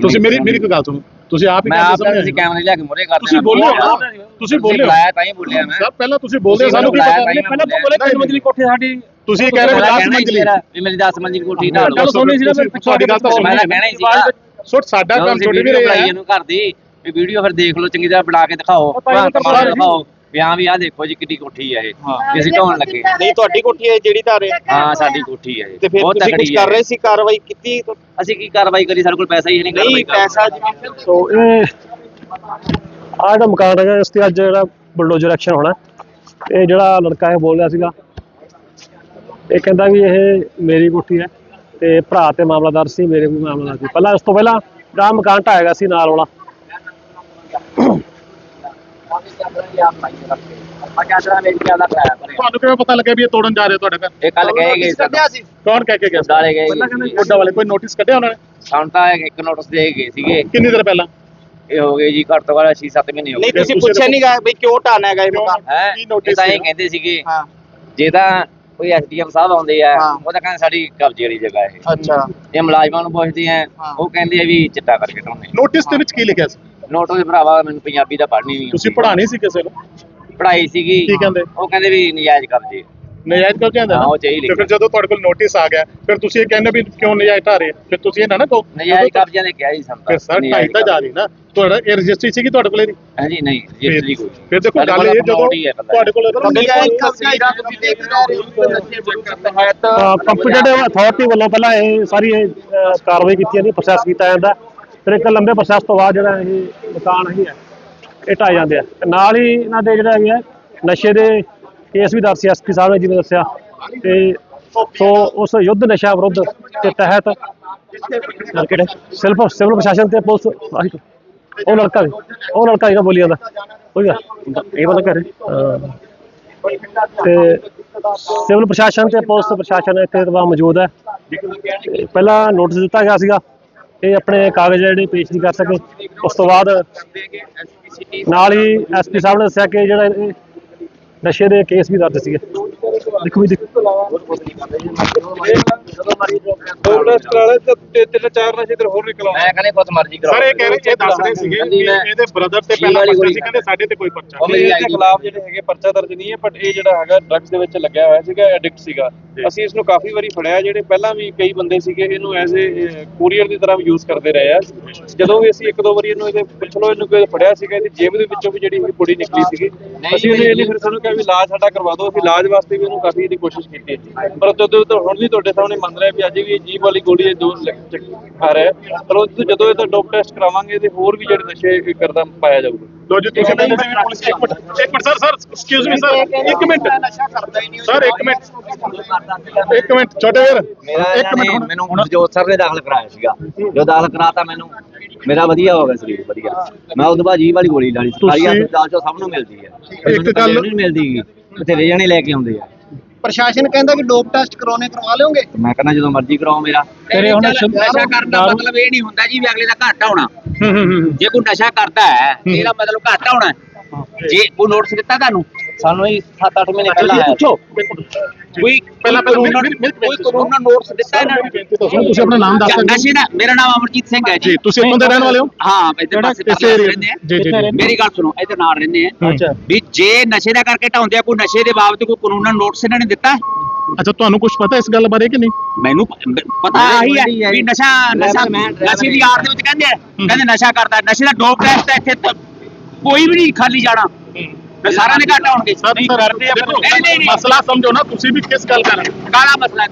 ਤੁਸੀਂ ਮੇਰੀ ਮੇਰੀ ਇੱਕ ਗੱਲ ਸੁਣੋ। ਤੁਸੀਂ ਆਪ ਹੀ ਮੈਂ ਆਪ ਸਾਹਮਣੇ ਤੁਸੀਂ। ਕੈਮਰੇ ਲਿਆ ਕੇ ਮੁਰੇ ਕਰਦੇ ਤੁਸੀਂ ਬੋਲੇ ਹੋ ਤੁਸੀਂ ਬੋਲੇ ਹੋ ਬੁਲਾਇਆ ਤਾਂ ਹੀ ਬੋਲਿਆ ਮੈਂ। ਸਭ ਪਹਿਲਾਂ ਤੁਸੀਂ ਬੋਲਦੇ ਸਾਨੂੰ ਕੀ ਪਤਾ? ਤਾਂ ਹੀ ਪਹਿਲਾਂ ਮੈਂ ਬੋਲੇ ਤਿੰਨ ਮੰਜ਼ਲੀ ਕੋਠੀ ਸਾਡੀ? ਤੁਸੀਂ ਕਹਿ ਰਹੇ ਹੋ 10 ਮੰਜ਼ਲੀ ਵੀ ਮੇਰੀ 10 ਮੰਜ਼ਲੀ ਕੋਠੀ ਢਾਲ ਲਓ ਸੁਣੀ ਸੀ ਨਾ ਫਿਰ ਤੁਹਾਡੀ ਗੱਲ ਤਾਂ ਮੈਂ ਤਾਂ ਕਹਿਣਾ ਹੀ ਸੋ ਸਾਡਾ ਕੰਮ ਛੋਟੇ ਵੀਰੇ ਵੀਡੀਓ ਇਹ ਹੈ ਬਣਾਈ ਇਹਨੂੰ ਘਰ ਦੀ। ਵੀ ਵੀਡੀਓ ਫਿਰ ਦੇਖ ਲਓ ਚੰਗੀ ਤਰ੍ਹਾਂ ਬਣਾ ਕੇ ਦਿਖਾਓ। ਦਿਖਾਓ। ਵੀ ਹਾਂ ਵੀ ਆਹ ਦੇਖੋ ਜੀ ਕਿੱਡੀ ਕੋਠੀ ਹੈ ਇਹ। ਵੀ ਅਸੀਂ ਢਾਉਣ ਲੱਗੇ ਨਹੀਂ ਤੁਹਾਡੀ ਕੋਠੀ ਹੈ ਜਿਹੜੀ ਧਾਰੇ। ਹਾਂ ਸਾਡੀ ਕੋਠੀ ਹੈ ਇਹ। ਤੇ ਫਿਰ ਬਹੁਤ ਤੁਸੀਂ ਕੁਝ ਤਕੜੀ ਕਰ ਹੈ ਰਹੇ ਸੀ ਕਾਰਵਾਈ ਕੀਤੀ? ਅਸੀਂ ਕੀ ਕਾਰਵਾਈ ਕਰੀ? ਸਾਡੇ ਕੋਲ ਪੈਸਾ ਹੀ ਨਹੀਂ ਨਹੀਂ ਕਾਰਵਾਈ ਕਰਨ ਪੈਸਾ ਜਿਵੇਂ ਸੋ ਇਹ ਆ ਜਿਹੜਾ ਮਕਾਨ ਹੈਗਾ ਇਸ ਤੇ ਅੱਜ ਜਿਹੜਾ ਬੁਲਡੋਜ਼ਰ ਐਕਸ਼ਨ ਹੋਣਾ ਇਹ ਜਿਹੜਾ ਲੜਕਾ ਇਹ ਬੋਲ ਰਿਹਾ ਸੀਗਾ ਇਹ ਕਹਿੰਦਾ ਵੀ ਇਹ ਮੇਰੀ ਕੋਠੀ ਹੈ ਤੇ ਭਰਾ ਤੇ ਮਾਮਲਾਦਾਰ ਸੀ ਮੇਰੇ ਵੀ ਮਾਮਲਾਦਾਰ ਸੀ। ਪਹਿਲਾਂ ਇਸ ਤੋਂ ਪਹਿਲਾਂ ਜਿਹੜਾ ਮਕਾਨ ਢਾਇਆ ਗਿਆ ਸੀ ਨਾਲ ਵਾਲਾ। ਆਪਾਂ ਕੇ ਪਰ ਤੁਹਾਨੂੰ ਕਿਵੇਂ ਪਤਾ ਲੱਗਿਆ ਵੀ ਇਹ ਤੋੜਨ ਜਾ ਰਹੇ ਤੁਹਾਡੇ ਘਰ? ਇਹ ਕੱਲ ਗਏ ਗਏ ਸਾਨੂੰ। ਕੌਣ ਕਹਿ ਕੇ ਗਿਆ ਡਾਲੇ ਗਏ ਸੀ। ਕੋਡਾ ਵਾਲੇ ਕੋਈ ਨੋਟਿਸ ਕੱਢਿਆ ਉਹਨਾਂ ਨੇ? ਸਾਨੂੰ ਤਾਂ ਇੱਕ ਨੋਟਿਸ ਦੇ ਗਏ ਸੀਗੇ। ਕਿੰਨੀ ਦੇਰ ਪਹਿਲਾਂ? ਇਹ ਹੋ ਗਏ ਜੀ ਘੱਟ ਤੋਂ ਘੱਟ 6-7 ਮਹੀਨੇ ਹੋ ਨਹੀਂ ਗਏ ਤੁਸੀਂ ਪੁੱਛਿਆ ਨਹੀਂ ਗਾ ਬਈ ਕਿਉਂ ਢਾਣਾ ਹੈਗਾ ਇਹ ਮਕਾਨ ਹੈ? ਕੀ ਇਹ notice ਤਾਂ ਇਹ ਸੀਗਾ? ਕਹਿੰਦੇ ਸੀਗੇ ਹਾਂ। ਜੇ ਤਾਂ ਕੋਈ ਐਸਡੀਐਮ ਸਾਹਿਬ ਆਉਂਦੇ ਆ ਹਾਂ। ਉਹ ਤਾਂ ਕਹਿੰਦੇ ਸਾਡੀ ਕਬਜ਼ੇ ਵਾਲੀ ਜਗ੍ਹਾ ਇਹ। ਅੱਛਾ। ਜੇ ਮੁਲਾਜ਼ਮਾਂ ਨੂੰ ਪੁੱਛਦੇ ਆ ਹਾਂ। ਉਹ ਕਹਿੰਦੇ ਆ ਵੀ ਚਿੱਟਾ ਕਰਕੇ ਢਾਉਂਦੇ ਨੋਟਿਸ ਦੇ ਵਿੱਚ ਕੀ ਲਿਖਿਆ ਸੀ? ਨੋਟੋ ਦੇ ਭਰਾਵਾ ਮੈਨੂੰ ਪੰਜਾਬੀ ਦਾ ਪੜ੍ਹਨੀ ਨਹੀਂ ਤੁਸੀਂ ਪੜ੍ਹਾਣੀ ਸੀ ਕਿਸੇ ਨੂੰ? ਪੜ੍ਹਾਈ ਸੀਗੀ। ਕੀ ਕਹਿੰਦੇ? ਉਹ ਕਹਿੰਦੇ ਵੀ ਨਜਾਇਜ਼ ਕਬਜ਼ੇ। ਨਜਾਇਜ਼ ਕਬਜ਼ੇ ਆਂਦਾ ਹਾਂ, ਉਹ 'ਚ ਇਹੀ ਤੇ ਫਿਰ ਲਿਖਿਆ। ਜਦੋਂ ਤੁਹਾਡੇ ਕੋਲ ਨੋਟਿਸ ਆ ਗਿਆ ਫਿਰ ਤੁਸੀਂ ਇਹ ਕਹਿੰਦੇ ਵੀ ਕਿਉਂ ਨਜਾਇਜ਼ ਢਾ ਰਹੇ ਫਿਰ ਤੁਸੀਂ ਇਹ ਨਾ ਨਾ ਕਹੋ। ਨਜਾਇਜ਼ ਕਬਜ਼ਿਆਂ ਨੇ ਕਿਹਾ ਜੀ ਸੰਤਾ ਫਿਰ ਸਰ ਢਾਈ ਤਾਂ ਜਾ ਰਹੀ ਨਾ। ਤੁਹਾਡਾ ਇਹ ਰਜਿਸਟਰੀ ਸੀਗੀ ਤੁਹਾਡੇ ਕੋਲ ਇਹਦੀ ਹਾਂਜੀ ਨਹੀਂ ਰਜਿਸਟਰੀ ਕੋਈ ਫਿਰ ਦੇਖੋ ਗੱਲ ਇਹ ਜਦੋਂ ਹੈ। ਤੁਹਾਡੇ ਕੋਲ ਨਜਾਇਜ਼ ਕਬਜ਼ਾ ਜਿਹੜਾ ਤੁਸੀਂ ਦੇਖ ਰਹੇ ਹੋ ਵਿਰੁੱਧ ਤਹਿਤ ਕੰਪੀਟੀਟਿਵ ਅਥਾਰਟੀ ਵੱਲੋਂ ਪਹਿਲਾਂ ਇਹ ਸਾਰੀ ਕਾਰਵਾਈ ਕੀਤੀ ਜਾਂਦੀ ਪ੍ਰੋਸੈਸ ਕੀਤਾ ਜਾਂਦਾ। ਫਿਰ ਇੱਕ ਲੰਬੇ ਪ੍ਰੋਸੈਸ ਤੋਂ ਬਾਅਦ ਜਿਹੜਾ ਇਹ ਮਕਾਨ ਹੀ ਹੈ ਇਹ ਢਾਏ ਜਾਂਦੇ ਆ। ਤੇ ਨਾਲ ਹੀ ਇਹਨਾਂ ਦੇ ਜਿਹੜਾ ਹੈਗੇ ਨਸ਼ੇ ਦੇ ਕੇਸ ਵੀ ਦਰਜ ਐਸਪੀ ਸਾਹਿਬ ਨੇ ਜਿਵੇਂ ਦੱਸਿਆ। ਤੇ ਸੋ ਉਸ ਯੁੱਧ ਨਸ਼ਾ ਵਿਰੁੱਧ ਦੇ ਤਹਿਤ ਸਿਰਫ ਸਿਵਲ ਪ੍ਰਸ਼ਾਸਨ ਤੇ ਪੁਲਿਸ ਉਹ ਲੜਕਾ ਸੀ, ਉਹ ਲੜਕਾ ਜਿਹੜਾ ਬੋਲੀ ਜਾਂਦਾ। ਕੋਈ ਗੱਲ ਇਹ ਬੰਦਾ ਹਾਂ। ਤੇ ਸਿਵਲ ਪ੍ਰਸ਼ਾਸਨ ਤੇ ਪੁਲਿਸ ਪ੍ਰਸ਼ਾਸਨ ਇੱਥੇ ਤਬਾ ਮੌਜੂਦ ਹੈ। ਪਹਿਲਾਂ ਨੋਟਿਸ ਦਿੱਤਾ ਗਿਆ ਸੀਗਾ। ਇਹ ਆਪਣੇ ਕਾਗਜ਼ ਜਿਹੜੇ ਪੇਸ਼ ਨਹੀਂ ਕਰ ਸਕੇ। ਉਸ ਤੋਂ ਬਾਅਦ ਨਾਲ ਹੀ ਐਸਪੀ ਸਾਹਿਬ ਨੇ ਦੱਸਿਆ ਕਿ ਜਿਹੜਾ ਇਹ ਨਸ਼ੇ ਦੇ ਕੇਸ ਵੀ ਦਰਜ ਸੀਗੇ। ਦੇਖੋ ਵੀ ਦੇਖੋ। ਮੈਂ ਕਹਿੰਦੇ ਕੁਝ ਮਰਜ਼ੀ ਕਰਾਓ। ਸਰ ਇਹ ਕਹਿ ਰਹੇ ਇਹ ਦੱਸ ਰਹੇ ਸੀਗੇ ਕਿ ਇਹਦੇ ਬ੍ਰਦਰ ਤੇ ਪਹਿਲਾਂ ਪਰਚਾ ਸੀ ਕਹਿੰਦੇ ਸਾਡੇ ਤੇ ਕੋਈ ਪਰਚਾ ਨਹੀਂ। ਇਹਦੇ ਖਿਲਾਫ ਜਿਹੜੇ ਹੈਗੇ ਪਰਚਾ ਦਰਜ ਨਹੀਂ ਹੈ ਬਟ ਇਹ ਜਿਹੜਾ ਹੈਗਾ ਡਰੱਗਸ ਦੇ ਵਿੱਚ ਲੱਗਿਆ ਹੋਇਆ ਸੀਗਾ ਐਡਿਕਟ ਸੀਗਾ। ਅਸੀਂ ਇਸ ਨੂੰ ਕਾਫੀ ਵਾਰੀ ਫੜਿਆ ਜਿਹੜੇ ਪਹਿਲਾਂ ਵੀ ਕਈ ਬੰਦੇ ਸੀਗੇ ਇਹਨੂੰ ਐਜ਼ ਏ ਕੋਰੀਅਰ ਦੀ ਤਰ੍ਹਾਂ ਯੂਜ਼ ਕਰਦੇ ਰਹੇ ਆ। ਜਦੋਂ ਵੀ ਅਸੀਂ ਇੱਕ ਦੋ ਵਾਰੀ ਇਹਨੂੰ ਇਹਦੇ ਪੁੱਛ ਲਓ ਇਹਨੂੰ ਕੋਈ ਫੜਿਆ ਸੀਗਾ ਇਹਦੀ ਜੇਬ ਦੇ ਵਿੱਚੋਂ ਵੀ ਜਿਹੜੀ ਇਹ ਕੁੜੀ ਨਿਕਲੀ ਸੀਗੀ। ਅਸੀਂ ਇਹਨੇ ਇਹਨੇ ਫਿਰ ਸਾਨੂੰ ਕਿਹਾ ਵੀ ਇਲਾਜ ਸਾਡਾ ਕਰਵਾ ਦਿਓ ਅਸੀਂ ਇਲਾਜ ਵਾਸਤੇ ਵੀ ਉਹਨੂੰ ਕਾਫੀ ਇਹਦੀ ਕੋਸ਼ਿਸ਼ ਕੀਤੀ। ਪਰ ਜਦੋਂ ਤੋਂ ਹੁਣ ਵੀ ਤੁਹਾਡੇ ਸਾਹਮਣੇ ਮੰਨ ਰਿਹਾ ਵੀ ਅੱਜ ਵੀ ਇਹ ਜੀਭ ਵਾਲੀ ਗੋਲੀ ਇਹ ਦੋ ਲ- ਚੱਕ- ਆ ਰਿਹਾ ਹੈ। ਪਰ ਉਹ ਜਦੋਂ- ਇਹਦਾ ਡੋਪ ਟੈਸਟ ਕਰਾਵਾਂਗੇ ਤੇ ਹੋਰ ਵੀ ਜਿਹੜੇ ਨਸ਼ੇ ਇਹ ਕਰਦਾ ਪਾਇਆ ਜਾਊਗਾ। ਲੋ ਜੀ ਤੁਸੀਂ ਕਹਿੰਦੇ ਸੀ ਵੀ ਪੁਲਿਸ ਇੱਕ ਮਿੰਟ ਇੱਕ minute sir sir excuse me sir ਇੱਕ ਮਿੰਟ। ਸਰ ਇੱਕ ਮਿੰਟ। ਇੱਕ ਮਿੰਟ ਛੋਟੇ ਵੀਰ ਮੇਰਾ ਇੱਕ ਮਿੰਟ ਮੈਨੂੰ ਜੋਤ ਸਰ ਨੇ ਦਾਖਲ ਕਰਾਇਆ ਸੀਗਾ। ਜੋ ਦਾਖਲ ਕਰਾਤਾ ਮੈਨੂੰ ਮੇਰਾ ਵਧੀਆ ਹੋ ਗਿਆ ਸਰੀਰ ਵਧੀਆ। ਮੈਂ ਉਦੋਂ ਬਾਅਦ ਜੀ ਵਾਲੀ ਗੋਲੀ ਲਾਣੀ ਤੁਸੀਂ- ਹਸਪਤਾਲ ਚੋਂ ਸਭ ਨੂੰ ਮਿਲਦੀ ਹੈ। ਇੱਕ ਗੱਲ- ਨਹੀਂ ਮਿਲਦੀ। ਬਥੇਰੇ ਜਣੇ ਲੈ ਕੇ ਆਉਂਦੇ ਆ। ਪ੍ਰਸ਼ਾਸਨ ਕਹਿੰਦਾ ਕਿ ਡੋਪ ਟੈਸਟ ਕਰਾਉਣੇ ਕਰਵਾ ਲਿਓਗੇ? ਤੇ ਮੈਂ ਕਹਿੰਦਾ ਜਦੋਂ ਮਰਜ਼ੀ ਕਰਾਓ ਮੇਰਾ। ਤੇਰੇ ਹੁਣ ਨਸ਼ਾ ਕਰਨ ਦਾ ਮਤਲਬ ਇਹ ਨਹੀਂ ਹੁੰਦਾ ਜੀ ਵੀ ਅਗਲੇ ਦਾ ਘਾਟਾ ਹੋਣਾ। ਜੇ ਕੋਈ ਨਸ਼ਾ ਕਰਦਾ ਹੈ ਇਹਦਾ ਮਤਲਬ ਘਾਟਾ ਹੋਣਾ ਹੈ। ਜੇ ਕੋਈ ਨੋਟਿਸ ਦਿੱਤਾ ਤੁਹਾਨੂੰ? ਸਾਨੂੰ ਹੀ 7-8 ਮਹੀਨੇ ਪਹਿਲਾਂ ਆਇਆ ਪੁੱਛੋ। ਕੋਈ ਪਹਿਲਾਂ- ਮਿਲ- ਕੋਈ ਕਾਨੂੰਨ ਨੋਟਿਸ ਦਿੱਤਾ ਇਹਨਾਂ ਨੂੰ? ਤੁਸੀਂ ਆਪਣਾ ਨਾਮ ਦੱਸ ਸਕਦੇ ਨਸ਼ੇ ਦਾ ਮੇਰਾ ਨਾਮ ਅਮਰਜੀਤ ਸਿੰਘ ਹੈ ਜੀ। ਤੁਸੀਂ ਇੱਥੋਂ ਦੇ ਰਹਿਣ ਵਾਲੇ ਹੋ? ਹਾਂ ਇੱਧਰ ਪਾਸੇ ਰਹਿੰਦੇ ਆ। ਜੀ ਜੀ ਜੀ। ਮੇਰੀ ਗੱਲ ਸੁਣੋ ਇੱਧਰ ਨਾਲ ਰਹਿੰਦੇ ਆ। ਅੱਛਾ। ਵੀ ਜੇ ਨਸ਼ੇ ਦਾ ਕਰਕੇ ਢਾਉਂਦੇ ਆ ਕੋਈ ਨਸ਼ੇ ਦੇ ਬਾਬਤ ਕੋਈ ਕਾਨੂੰਨ ਨੋਟਿਸ ਇਹਨਾਂ ਨੇ ਦਿੱਤਾ? ਅੱਛਾ ਤੁਹਾਨੂੰ ਕੁਝ ਪਤਾ ਇਸ ਗੱਲ ਬਾਰੇ ਕਿ ਨਹੀਂ? ਮੈਨੂੰ ਪਤਾ ਆਹੀ ਹੈ ਵੀ ਨਸ਼ਾ ਨਸ਼ਾ ਨਸ਼ੇ ਦੀ ਆੜ ਦੇ ਵਿੱਚ ਕਹਿੰਦੇ ਆ ਕਹਿੰਦੇ ਨਸ਼ਾ ਕਰਦਾ ਨਸ਼ੇ ਦਾ ਡੋਪ ਟੈਸਟ ਹੈ ਇੱਥੇ ਕੋਈ ਵੀ ਨਹੀਂ ਖਾਲੀ ਜਾਣਾ। ਤੇ ਸਾਰਿਆਂ ਦੇ ਘਾਟਾ ਹੋਣਗੇ ਸਰ ਸਰ ਦੇਖੋ ਨਹੀਂ ਨਹੀਂ ਨਹੀਂ ਮਸਲਾ ਸਮਝੋ ਨਾ ਤੁਸੀਂ ਵੀ ਕਿਸ ਗੱਲ ਕਰ ਰਹੇ ਹੋ ਕਾਲਾ ਮਸਲਾ ਹੈ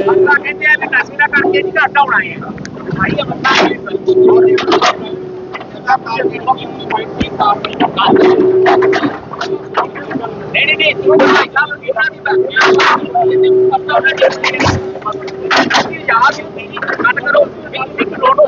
ਮਸਲਾ ਕਹਿੰਦੇ ਆ ਵੀ ਨਸ਼ੇ ਦਾ ਕਰਕੇ ਨਹੀਂ ਘਾਟਾ ਹੋਣਾ ਹੈ ਭਾਈ ਇਹ ਬੰਦਾ ਨਹੀਂ ਨਹੀਂ ਨਹੀਂ ਤੂੰ ਭਾਈ ਸਾਹਿਬ ਇਹਨਾਂ ਦੀ ਬਾਤ ਯਾਦ ਹੀ ਨਹੀਂ ਕੱਟ ਕਰੋ ਇੱਕ ਲੋਡੋ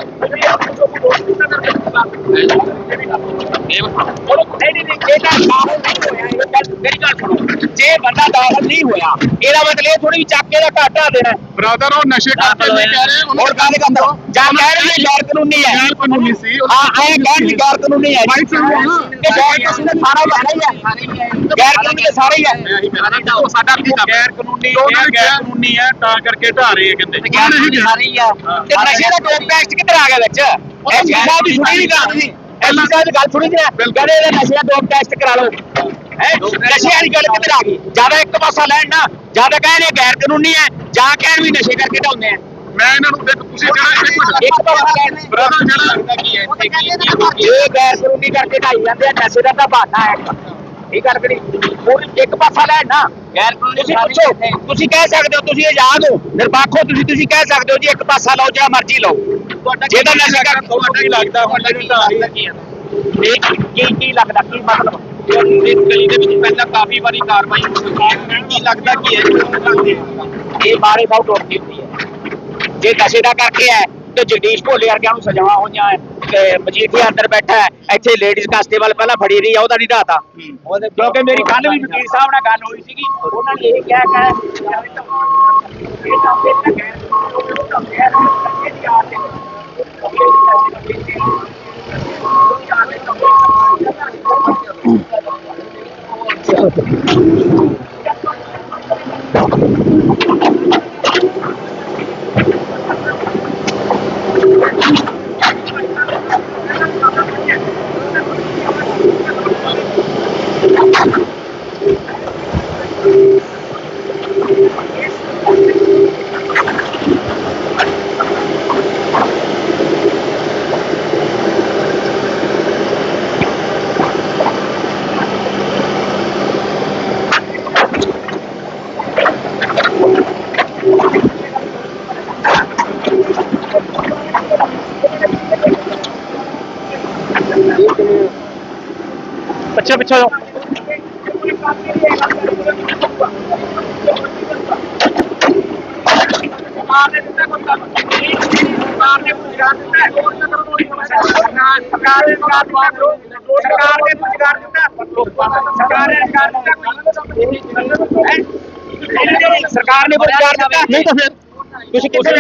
ਜੇ ਬੰਦਾ ਦਾਖਲ ਨਹੀਂ ਹੋਇਆ। ਇਹਦਾ ਮਤਲਬ ਇਹ ਥੋੜੀ ਚੱਕ ਕੇ ਦਾ ਘਾਟਾ ਦੇਣਾ। ਬ੍ਰਦਰ ਉਹ ਨਸ਼ੇ ਕਰਕੇ ਨਹੀਂ ਕਹਿ ਰਹੇ ਹੋਰ ਗੱਲ ਕਰਦਾ ਜਾਂ ਕਹਿ ਰਹੇ ਨੇ ਗੈਰ ਕਾਨੂੰਨੀ ਹੈ। ਗੈਰ ਕਾਨੂੰਨੀ ਸੀ। ਹਾਂ ਕਹਿਣ ਵੀ ਗੈਰ ਕਾਨੂੰਨੀ ਹੈ। ਇਹ ਗੈਰ ਕਾਨੂੰਨੀ ਸਾਰਾ ਹੀ। ਹੈ। ਗੈਰ ਕਾਨੂੰਨੀ ਸਾਰਾ ਹੀ ਹੈ। ਸਾਡਾ ਕੀ ਕੰਮ ਗੈਰ ਕਾਨੂੰਨੀ ਉਹਨਾਂ ਇਹ ਨੇ ਗੈਰ ਕਾਨੂੰਨੀ ਹੈ ਤਾਂ ਕਰਕੇ ਢਾ ਰਹੇ ਆ ਕਹਿੰਦੇ। ਗੈਰ ਕਾਨੂੰਨੀ ਸਾਰਾ ਹੀ ਹੈ। ਤੇ ਨਸ਼ੇ ਦਾ ਡੋਪ ਟੈਸਟ ਕਿੱਧਰ ਆ ਗਿਆ ਵਿੱਚ? ਇਹ ਚੀਜ਼ਾਂ ਦੀ ਸੁਣੀ ਨਹੀਂ ਗੱਲ ਸੀ ਇਹ ਚੀਜ਼ਾਂ ਦੀ ਗੱਲ ਸੁਣੀ ਨਹੀਂ ਕਹਿੰਦੇ ਇਹਦਾ ਨਸ਼ੇ ਦਾ ਡੋਪ ਟੈਸਟ ਕਰਾ ਲਓ। ਹੈ ਨਸ਼ੇ ਵਾਲੀ ਗੱਲ ਕਿੱਧਰ ਆ ਗਈ? ਜ਼ਿਆਦਾ ਇੱਕ ਪਾਸਾ ਲੈਣ ਨਾ। ਜ਼ਿਆਦਾ ਕਹਿਣ ਇਹ ਗੈਰ ਕਾਨੂੰਨੀ ਹੈ। ਜਾਂ ਕਹਿਣ ਵੀ ਨਸ਼ੇ ਕਰਕੇ ਢਾਉਂਦੇ ਆ। ਮੈਂ ਇਹਨਾਂ ਨੂੰ ਦੇਖ ਤੁਸੀਂ ਜਿਹੜਾ ਇੱਕ ਮਿੰਟ ਇੱਕ ਪਾਸਾ ਲੈਣ ਬ੍ਰਦਰ ਜਿਹੜਾ ਇਹ ਗੈਰ ਕਾਨੂੰਨੀ ਕਰਕੇ ਢਾਈ ਜਾਂਦੇ ਆ ਨਸ਼ੇ ਦਾ ਤਾਂ ਬਹਾਨਾ ਹੈ। ਇਹ ਗੱਲ ਕਰੀ ਹੁਣ ਇੱਕ ਪਾਸਾ ਲੈਣ ਨਾ। ਗੈਰ ਕਾਨੂੰਨੀ ਤੁਸੀਂ ਪੁੱਛੋ ਤੁਸੀਂ ਕਹਿ ਸਕਦੇ ਹੋ ਤੁਸੀਂ ਆਜ਼ਾਦ ਹੋ। ਨਿਰਪੱਖ ਹੋ ਤੁਸੀਂ ਤੁਸੀਂ ਕਹਿ ਸਕਦੇ ਹੋ ਜੀ ਇੱਕ ਪਾਸਾ ਲਓ ਜਾਂ ਮਰਜ਼ੀ ਲਓ। ਜਿਹਦਾ ਨਸ਼ਾ ਕਰ ਤੁਹਾਡਾ ਕੀ ਲੱਗਦਾ? ਹੁਣ ਜਿਹੜੀ ਹੈ ਇਹ ਕੀ ਕੀ ਲੱਗਦਾ? ਕੀ ਮਤਲਬ? ਇਸ ਗਲੀ ਦੇ ਵਿੱਚ ਪਹਿਲਾਂ ਕਾਫੀ ਵਾਰੀ ਕਾਰਵਾਈ ਹੋਈ ਹੈ। ਕੀ ਲੱਗਦਾ ਕੀ ਹੈ ਇਹ ਮਾਰੇ ਬਹੁਤ ਉੱਠਦੀ ਹੁੰਦੀ ਹੈ। ਜੇ ਨਸ਼ੇ ਦਾ ਕਰਕੇ ਹੈ, ਤੇ ਜਗਦੀਸ਼ ਭੋਲੇ ਵਰਗਿਆਂ ਨੂੰ ਸਜ਼ਾਵਾਂ ਹੋਈਆਂ ਹੈ, ਤੇ ਮਜੀਠੀਆ ਅੰਦਰ ਬੈਠਾ ਹੈ, ਇੱਥੇ ਲੇਡੀਜ਼ ਕਾਂਸਟੇਬਲ ਪਹਿਲਾਂ ਫੜੀ ਰਹੀ ਆ, ਉਹਦਾ ਨਹੀਂ ਢਾਤਾ ਕਿਉਂਕਿ ਮੇਰੀ ਕੱਲ ਵੀ ਵਕੀਲ ਸਾਹਿਬ ਨਾਲ ਗੱਲ ਹੋਈ ਸੀਗੀ, ਉਹਨਾਂ ਨੇ ਇਹ ਕਿਹਾ ਕਿ ਇਹ ਤਾਂ ਫਿਰ ਗੈਰ ਉਹ ਤਾਂ ਗੈਰ ਦੀ ਆਦਤ ਹੈ ਪਿੱਛੇ ਪਿੱਛੇ ਜਾਓ ਮਾਰਨੇ ਦਿੱਤਾ ਕੋਈ ਕੰਮ ਮਾਰਨੇ ਕੋਈ ਰਾਤ ਦਿੱਤਾ ਹੋਰ ਨਾ ਕਰੋ ਸਰਕਾਰ ਨੇ ਸਰਕਾਰ ਨੇ ਰੁਜ਼ਗਾਰ ਦਿੱਤਾ ਸਰਕਾਰ ਨੇ ਰੁਜ਼ਗਾਰ ਦਿੱਤਾ ਸਰਕਾਰ ਨੇ ਰੁਜ਼ਗਾਰ ਦਿੱਤਾ ਨਹੀਂ ਤਾਂ ਫਿਰ ਤੁਸੀਂ ਕਿਸੇ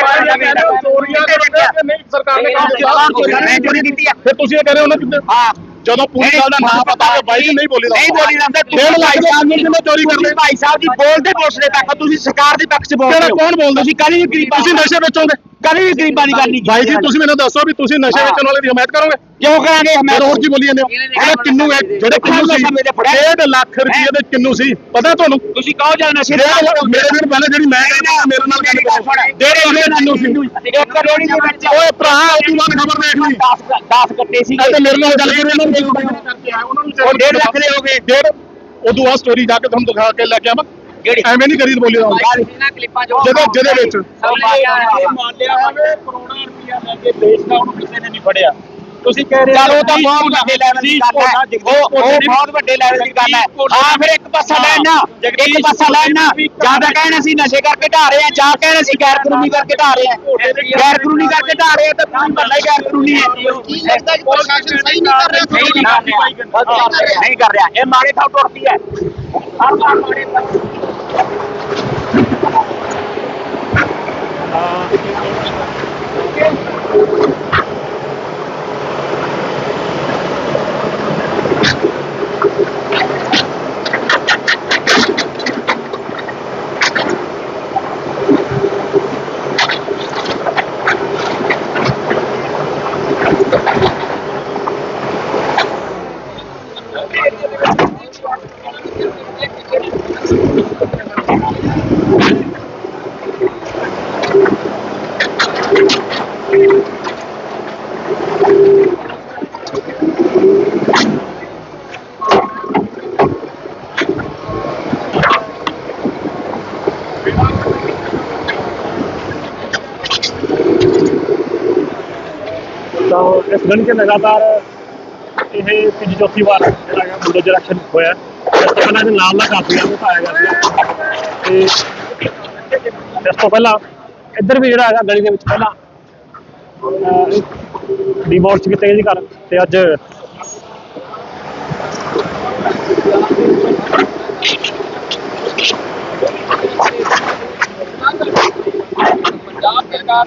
ਚੋਰੀਆਂ ਕਰਦੇ ਕਿ ਨਹੀਂ ਸਰਕਾਰ ਨੇ ਕੰਮ ਕੀਤਾ ਮੈਂ ਚੋਰੀ ਕੀਤੀ ਆ ਫਿਰ ਤੁਸੀਂ ਇਹ ਕਹਿ ਰਹੇ ਹੋ ਨਾ ਕਿ ਹਾਂ ਜਦੋਂ ਪੂਰੀ ਗੱਲ ਦਾ ਨਾਮ ਪਤਾ ਹੈ ਬਾਈ ਜੀ ਨਹੀਂ ਬੋਲੀ ਦਾ ਨਹੀਂ ਬੋਲੀ ਜਾਂਦਾ ਡੇਢ ਲੱਖ ਦੇ ਆਦਮੀ ਜਿਹਨੇ ਚੋਰੀ ਕਰ ਲਈ ਭਾਈ ਸਾਹਿਬ ਜੀ ਬੋਲਦੇ ਪੁੱਛਦੇ ਤੱਕ ਤੁਸੀਂ ਸਰਕਾਰ ਦੇ ਪੱਖ 'ਚ ਬੋਲਦੇ ਕਿਹੜਾ ਹੋ। ਕੌਣ ਬੋਲਦਾ? ਤੁਸੀਂ ਕਦੀ ਵੀ ਗਰੀਬਾਂ ਤੁਸੀਂ ਨਸ਼ੇ ਵੇਚੋਗੇ ਕਦੀ ਵੀ ਗਰੀਬਾਂ ਦੀ ਗੱਲ ਨਹੀਂ ਬਾਈ ਜੀ ਤੁਸੀਂ ਮੈਨੂੰ ਦੱਸੋ ਵੀ ਤੁਸੀਂ ਨਸ਼ੇ ਵੇਚਣ ਵਾਲੇ ਦੀ ਹਮਾਇਤ ਕਰੋਗੇ? ਕਿਉਂ ਕਰਾਂਗੇ? ਮੈਂ ਹੋਰ ਕੀ ਬੋਲੀ ਜਾਂਦੇ ਹੋ। ਇਹਦੇ ਕਿੰਨੂ ਹੈ ਜਿਹੜੇ ਕਿੰਨੂ ਸੀ ਡੇਢ ਲੱਖ ਰੁਪਏ ਦੇ ਕਿੰਨੂ ਸੀ? ਪਤਾ ਤੁਹਾਨੂੰ? ਤੁਸੀਂ ਕਹੋ ਜਾਂ ਨਸ਼ੇ ਮੇਰੇ ਵੀਰ ਪਹਿਲੇ ਜਿਹੜੀ ਮੈਂ ਕਹਿੰਦਾ ਮੇਰੇ ਨਾਲ ਗੱਲ ਕਰੋ। ਡੇਢ ਲੱਖ ਦੇ ਕਿੰਨੂ ਸੀ? ਇੱਕ ਕਰੋੜੀ ਦੇ ਵਿੱਚ ਓਏ ਭਰਾ ਤੂੰ ਮਨ ਖਬਰ ਦੇਖ ਲਈ। 10 10 ਕੱਟੇ ਸੀ ਤੇ ਮੇਰੇ ਨਾਲ ਗੱਲ ਕਰੀ ਉਹਨਾਂ ਨੂੰ ਉਹ ਡੇਢ ਲੱਖ ਦੇ ਹੋ ਗਏ। ਡੇਢ ਉਦੋਂ ਆ ਸਟੋਰੀ ਜਾ ਕੇ ਤੁਹਾਨੂੰ ਦਿਖਾ ਕੇ ਲੈ ਕੇ ਆਵਾਂ। ਐਵੇਂ ਨਹੀਂ ਕਰੀ ਬੋਲੀ ਦਾ ਕਲਿੱਪਾਂ ਜੋ ਜਿਹਦੇ ਜਿਹਦੇ ਵਿੱਚ। ਮੰਨ ਲਿਆ ਹੋਵੇ ਕਰੋੜਾਂ ਰੁਪਇਆ ਲੈ ਕੇ ਵੇਚਦਾ ਉਹਨੂੰ ਕਿਸੇ ਨੇ ਨਹੀਂ ਫੜਿਆ। ਤੁਸੀਂ ਕਹਿ ਰਹੇ ਚਲ ਉਹ ਤਾਂ ਬਹੁਤ ਵੱਡੇ ਲੈਵਲ ਦੀ ਗੱਲ ਹੈ। ਉਹ ਉਹ ਬਹੁਤ ਵੱਡੇ ਲੈਵਲ ਦੀ ਗੱਲ ਹੈ। ਹਾਂ ਫਿਰ ਇੱਕ ਪਾਸਾ ਲੈਣਾ ਇੱਕ ਪਾਸਾ ਲੈਣਾ। ਜਾਂ ਤਾਂ ਕਹਿਣਾ ਸੀ ਨਸ਼ੇ ਕਰਕੇ ਢਾ ਰਹੇ ਆ ਜਾਂ ਕਹਿਣਾ ਸੀ ਗੈਰ ਕਾਨੂੰਨੀ ਕਰਕੇ ਢਾ ਰਹੇ ਆ। ਗੈਰ ਕਾਨੂੰਨੀ ਕਰਕੇ ਢਾ ਰਹੇ ਆ ਤਾਂ ਪੂਰੀ ਮੱਲਾ ਹੀ ਗੈਰ ਕਾਨੂੰਨੀ ਹੈ। ਕੀ ਲੱਗਦਾ ਕਿ ਪ੍ਰਸ਼ਾਸਨ ਸਹੀ ਨਹੀਂ ਕਰ ਰਿਹਾ ਨਹੀਂ ਨਹੀਂ ਕਰ ਰਿਹਾ। ਨਹੀਂ ਕਰ ਰਿਹਾ। ਇਹ ਮਾਰੇ ਥਾਂ ਟੁੱਟਦੀ ਹੈ। ਹਰ ਵਾਰ ਮਾਰੇ ਤਾਂ ਇਸ ਗਲੀ ਲਗਾਤਾਰ ਇਹ ਤੀਜੀ ਚੌਥੀ ਵਾਰ ਜਿਹੜਾ ਹੈਗਾ ਬੁਲਡੋਜ਼ਰ ਐਕਸ਼ਨ ਹੋਇਆ ਇਸ ਤੋਂ ਪਹਿਲਾਂ ਇਹਦੇ ਨਾਲ ਦਾ ਕਾਫੀਆਂ ਨੂੰ ਪਾਇਆ ਗਿਆ ਸੀ। ਤੇ ਇਸ ਤੋਂ ਪਹਿਲਾਂ ਇੱਧਰ ਵੀ ਜਿਹੜਾ ਹੈਗਾ ਗਲੀ ਦੇ ਵਿੱਚ ਪਹਿਲਾਂ ਡਿਵੋਰਸ ਕੀਤੇ ਗਏ ਸੀ ਘਰ। ਤੇ ਅੱਜ ਪੰਜਾਬ ਸਰਕਾਰ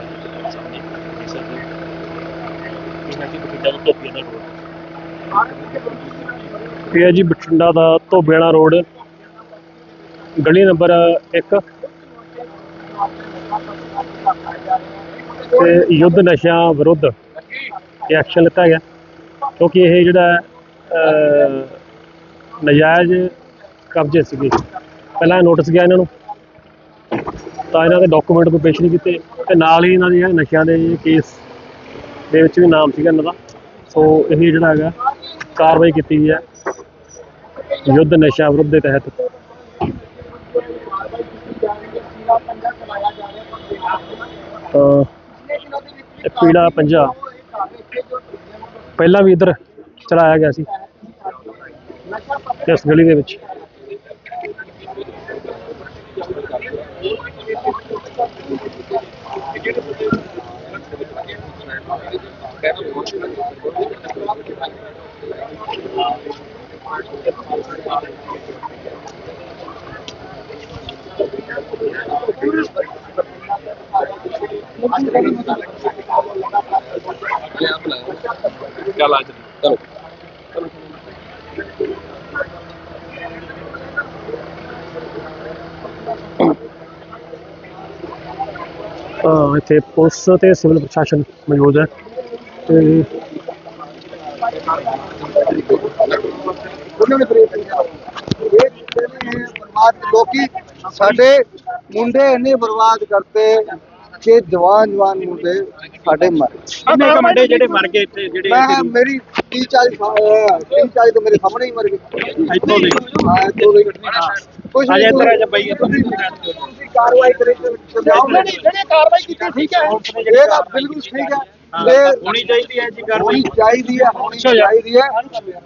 ਇਹ ਹੈ ਜੀ ਬਠਿੰਡਾ ਦਾ ਧੋਬੇ ਵਾਲਾ ਰੋਡ। ਗਲੀ ਨੰਬਰ 1 ਤੇ ਯੁੱਧ ਨਸ਼ਿਆਂ ਵਿਰੁੱਧ ਇਹ ਐਕਸ਼ਨ ਲਿੱਤਾ ਗਿਆ। ਕਿਉਂਕਿ ਇਹ ਜਿਹੜਾ ਅਹ, ਨਜਾਇਜ਼ ਕਬਜ਼ੇ ਸੀਗੇ। ਪਹਿਲਾਂ ਨੋਟਿਸ ਗਿਆ ਇਹਨਾਂ ਨੂੰ। ਤਾਂ ਇਹਨਾਂ ਦੇ ਡਾਕੂਮੈਂਟ ਕੋਈ ਪੇਸ਼ ਨਹੀਂ ਕੀਤੇ। ਤੇ ਨਾਲ ਹੀ ਇਹਨਾਂ ਦੇ ਨਸ਼ਿਆਂ ਦੇ ਕੇਸ ਦੇ ਵਿੱਚ ਵੀ ਨਾਮ ਸੀਗਾ ਇਹਨਾਂ ਦਾ। ਸੋ ਇਹ ਜਿਹੜਾ ਹੈਗਾ, ਕਾਰਵਾਈ ਕੀਤੀ ਗਈ ਹੈ ਯੁੱਧ ਨਸ਼ਾ ਵਿਰੁੱਧ ਦੇ ਤਹਿਤ। ਤਾਂ ਇਹ ਪੀਲਾ ਪੰਜਾ। ਪਹਿਲਾਂ ਵੀ ਇੱਧਰ ਚਲਾਇਆ ਗਿਆ ਸੀ, ਇਸ ਗਲੀ ਦੇ ਵਿੱਚ। ਇੱਥੇ ਪੁਲਿਸ ਤੇ ਸਿਵਲ ਪ੍ਰਸ਼ਾਸਨ ਮੌਜੂਦ ਹੈ। ਤੇ ਉਹਨਾਂ ਨੇ ਬ੍ਰੇਕ ਇਹ ਚੀਜ਼ਾਂ ਨੇ ਬਰਬਾਦ ਲੋਕੀ ਸਾਡੇ ਮੁੰਡੇ ਇੰਨੇ ਬਰਬਾਦ ਕਰਤੇ। ਬੱਚੇ ਜਵਾਨ ਜਵਾਨ ਮੁੰਡੇ ਸਾਡੇ ਮਰ ਗਏ। ਕਿੰਨੇ ਕੁ ਮੁੰਡੇ ਜਿਹੜੇ ਮਰ ਗਏ ਇੱਥੇ ਜਿਹੜੇ ਮੈਂ ਕਿਹਾ ਮੇਰੀ 30 40 30 40 ਤੋਂ ਮੇਰੇ ਸਾਹਮਣੇ ਹੀ ਮਰ ਗਏ। ਇੱਥੋਂ ਦੇ। ਹਾਂ ਇੱਥੋਂ ਦੇ। ਕੁਝ ਅਜੇ ਇੱਧਰ ਆ ਜਾ ਬਾਈ। ਤੁਸੀਂ ਕਾਰਵਾਈ ਕਰੇ ਜਿਹੜੀ ਜਿਹੜੀ ਕਾਰਵਾਈ ਕੀਤੀ ਠੀਕ ਹੈ। ਇਹ ਤਾਂ ਬਿਲਕੁਲ ਠੀਕ ਹੈ। ਹੋਣੀ ਚਾਹੀਦੀ ਹੈ ਜੀ ਕਾਰਵਾਈ। ਹੋਣੀ ਚਾਹੀਦੀ ਹੈ ਹੋਣੀ ਚਾਹੀਦੀ ਹੈ।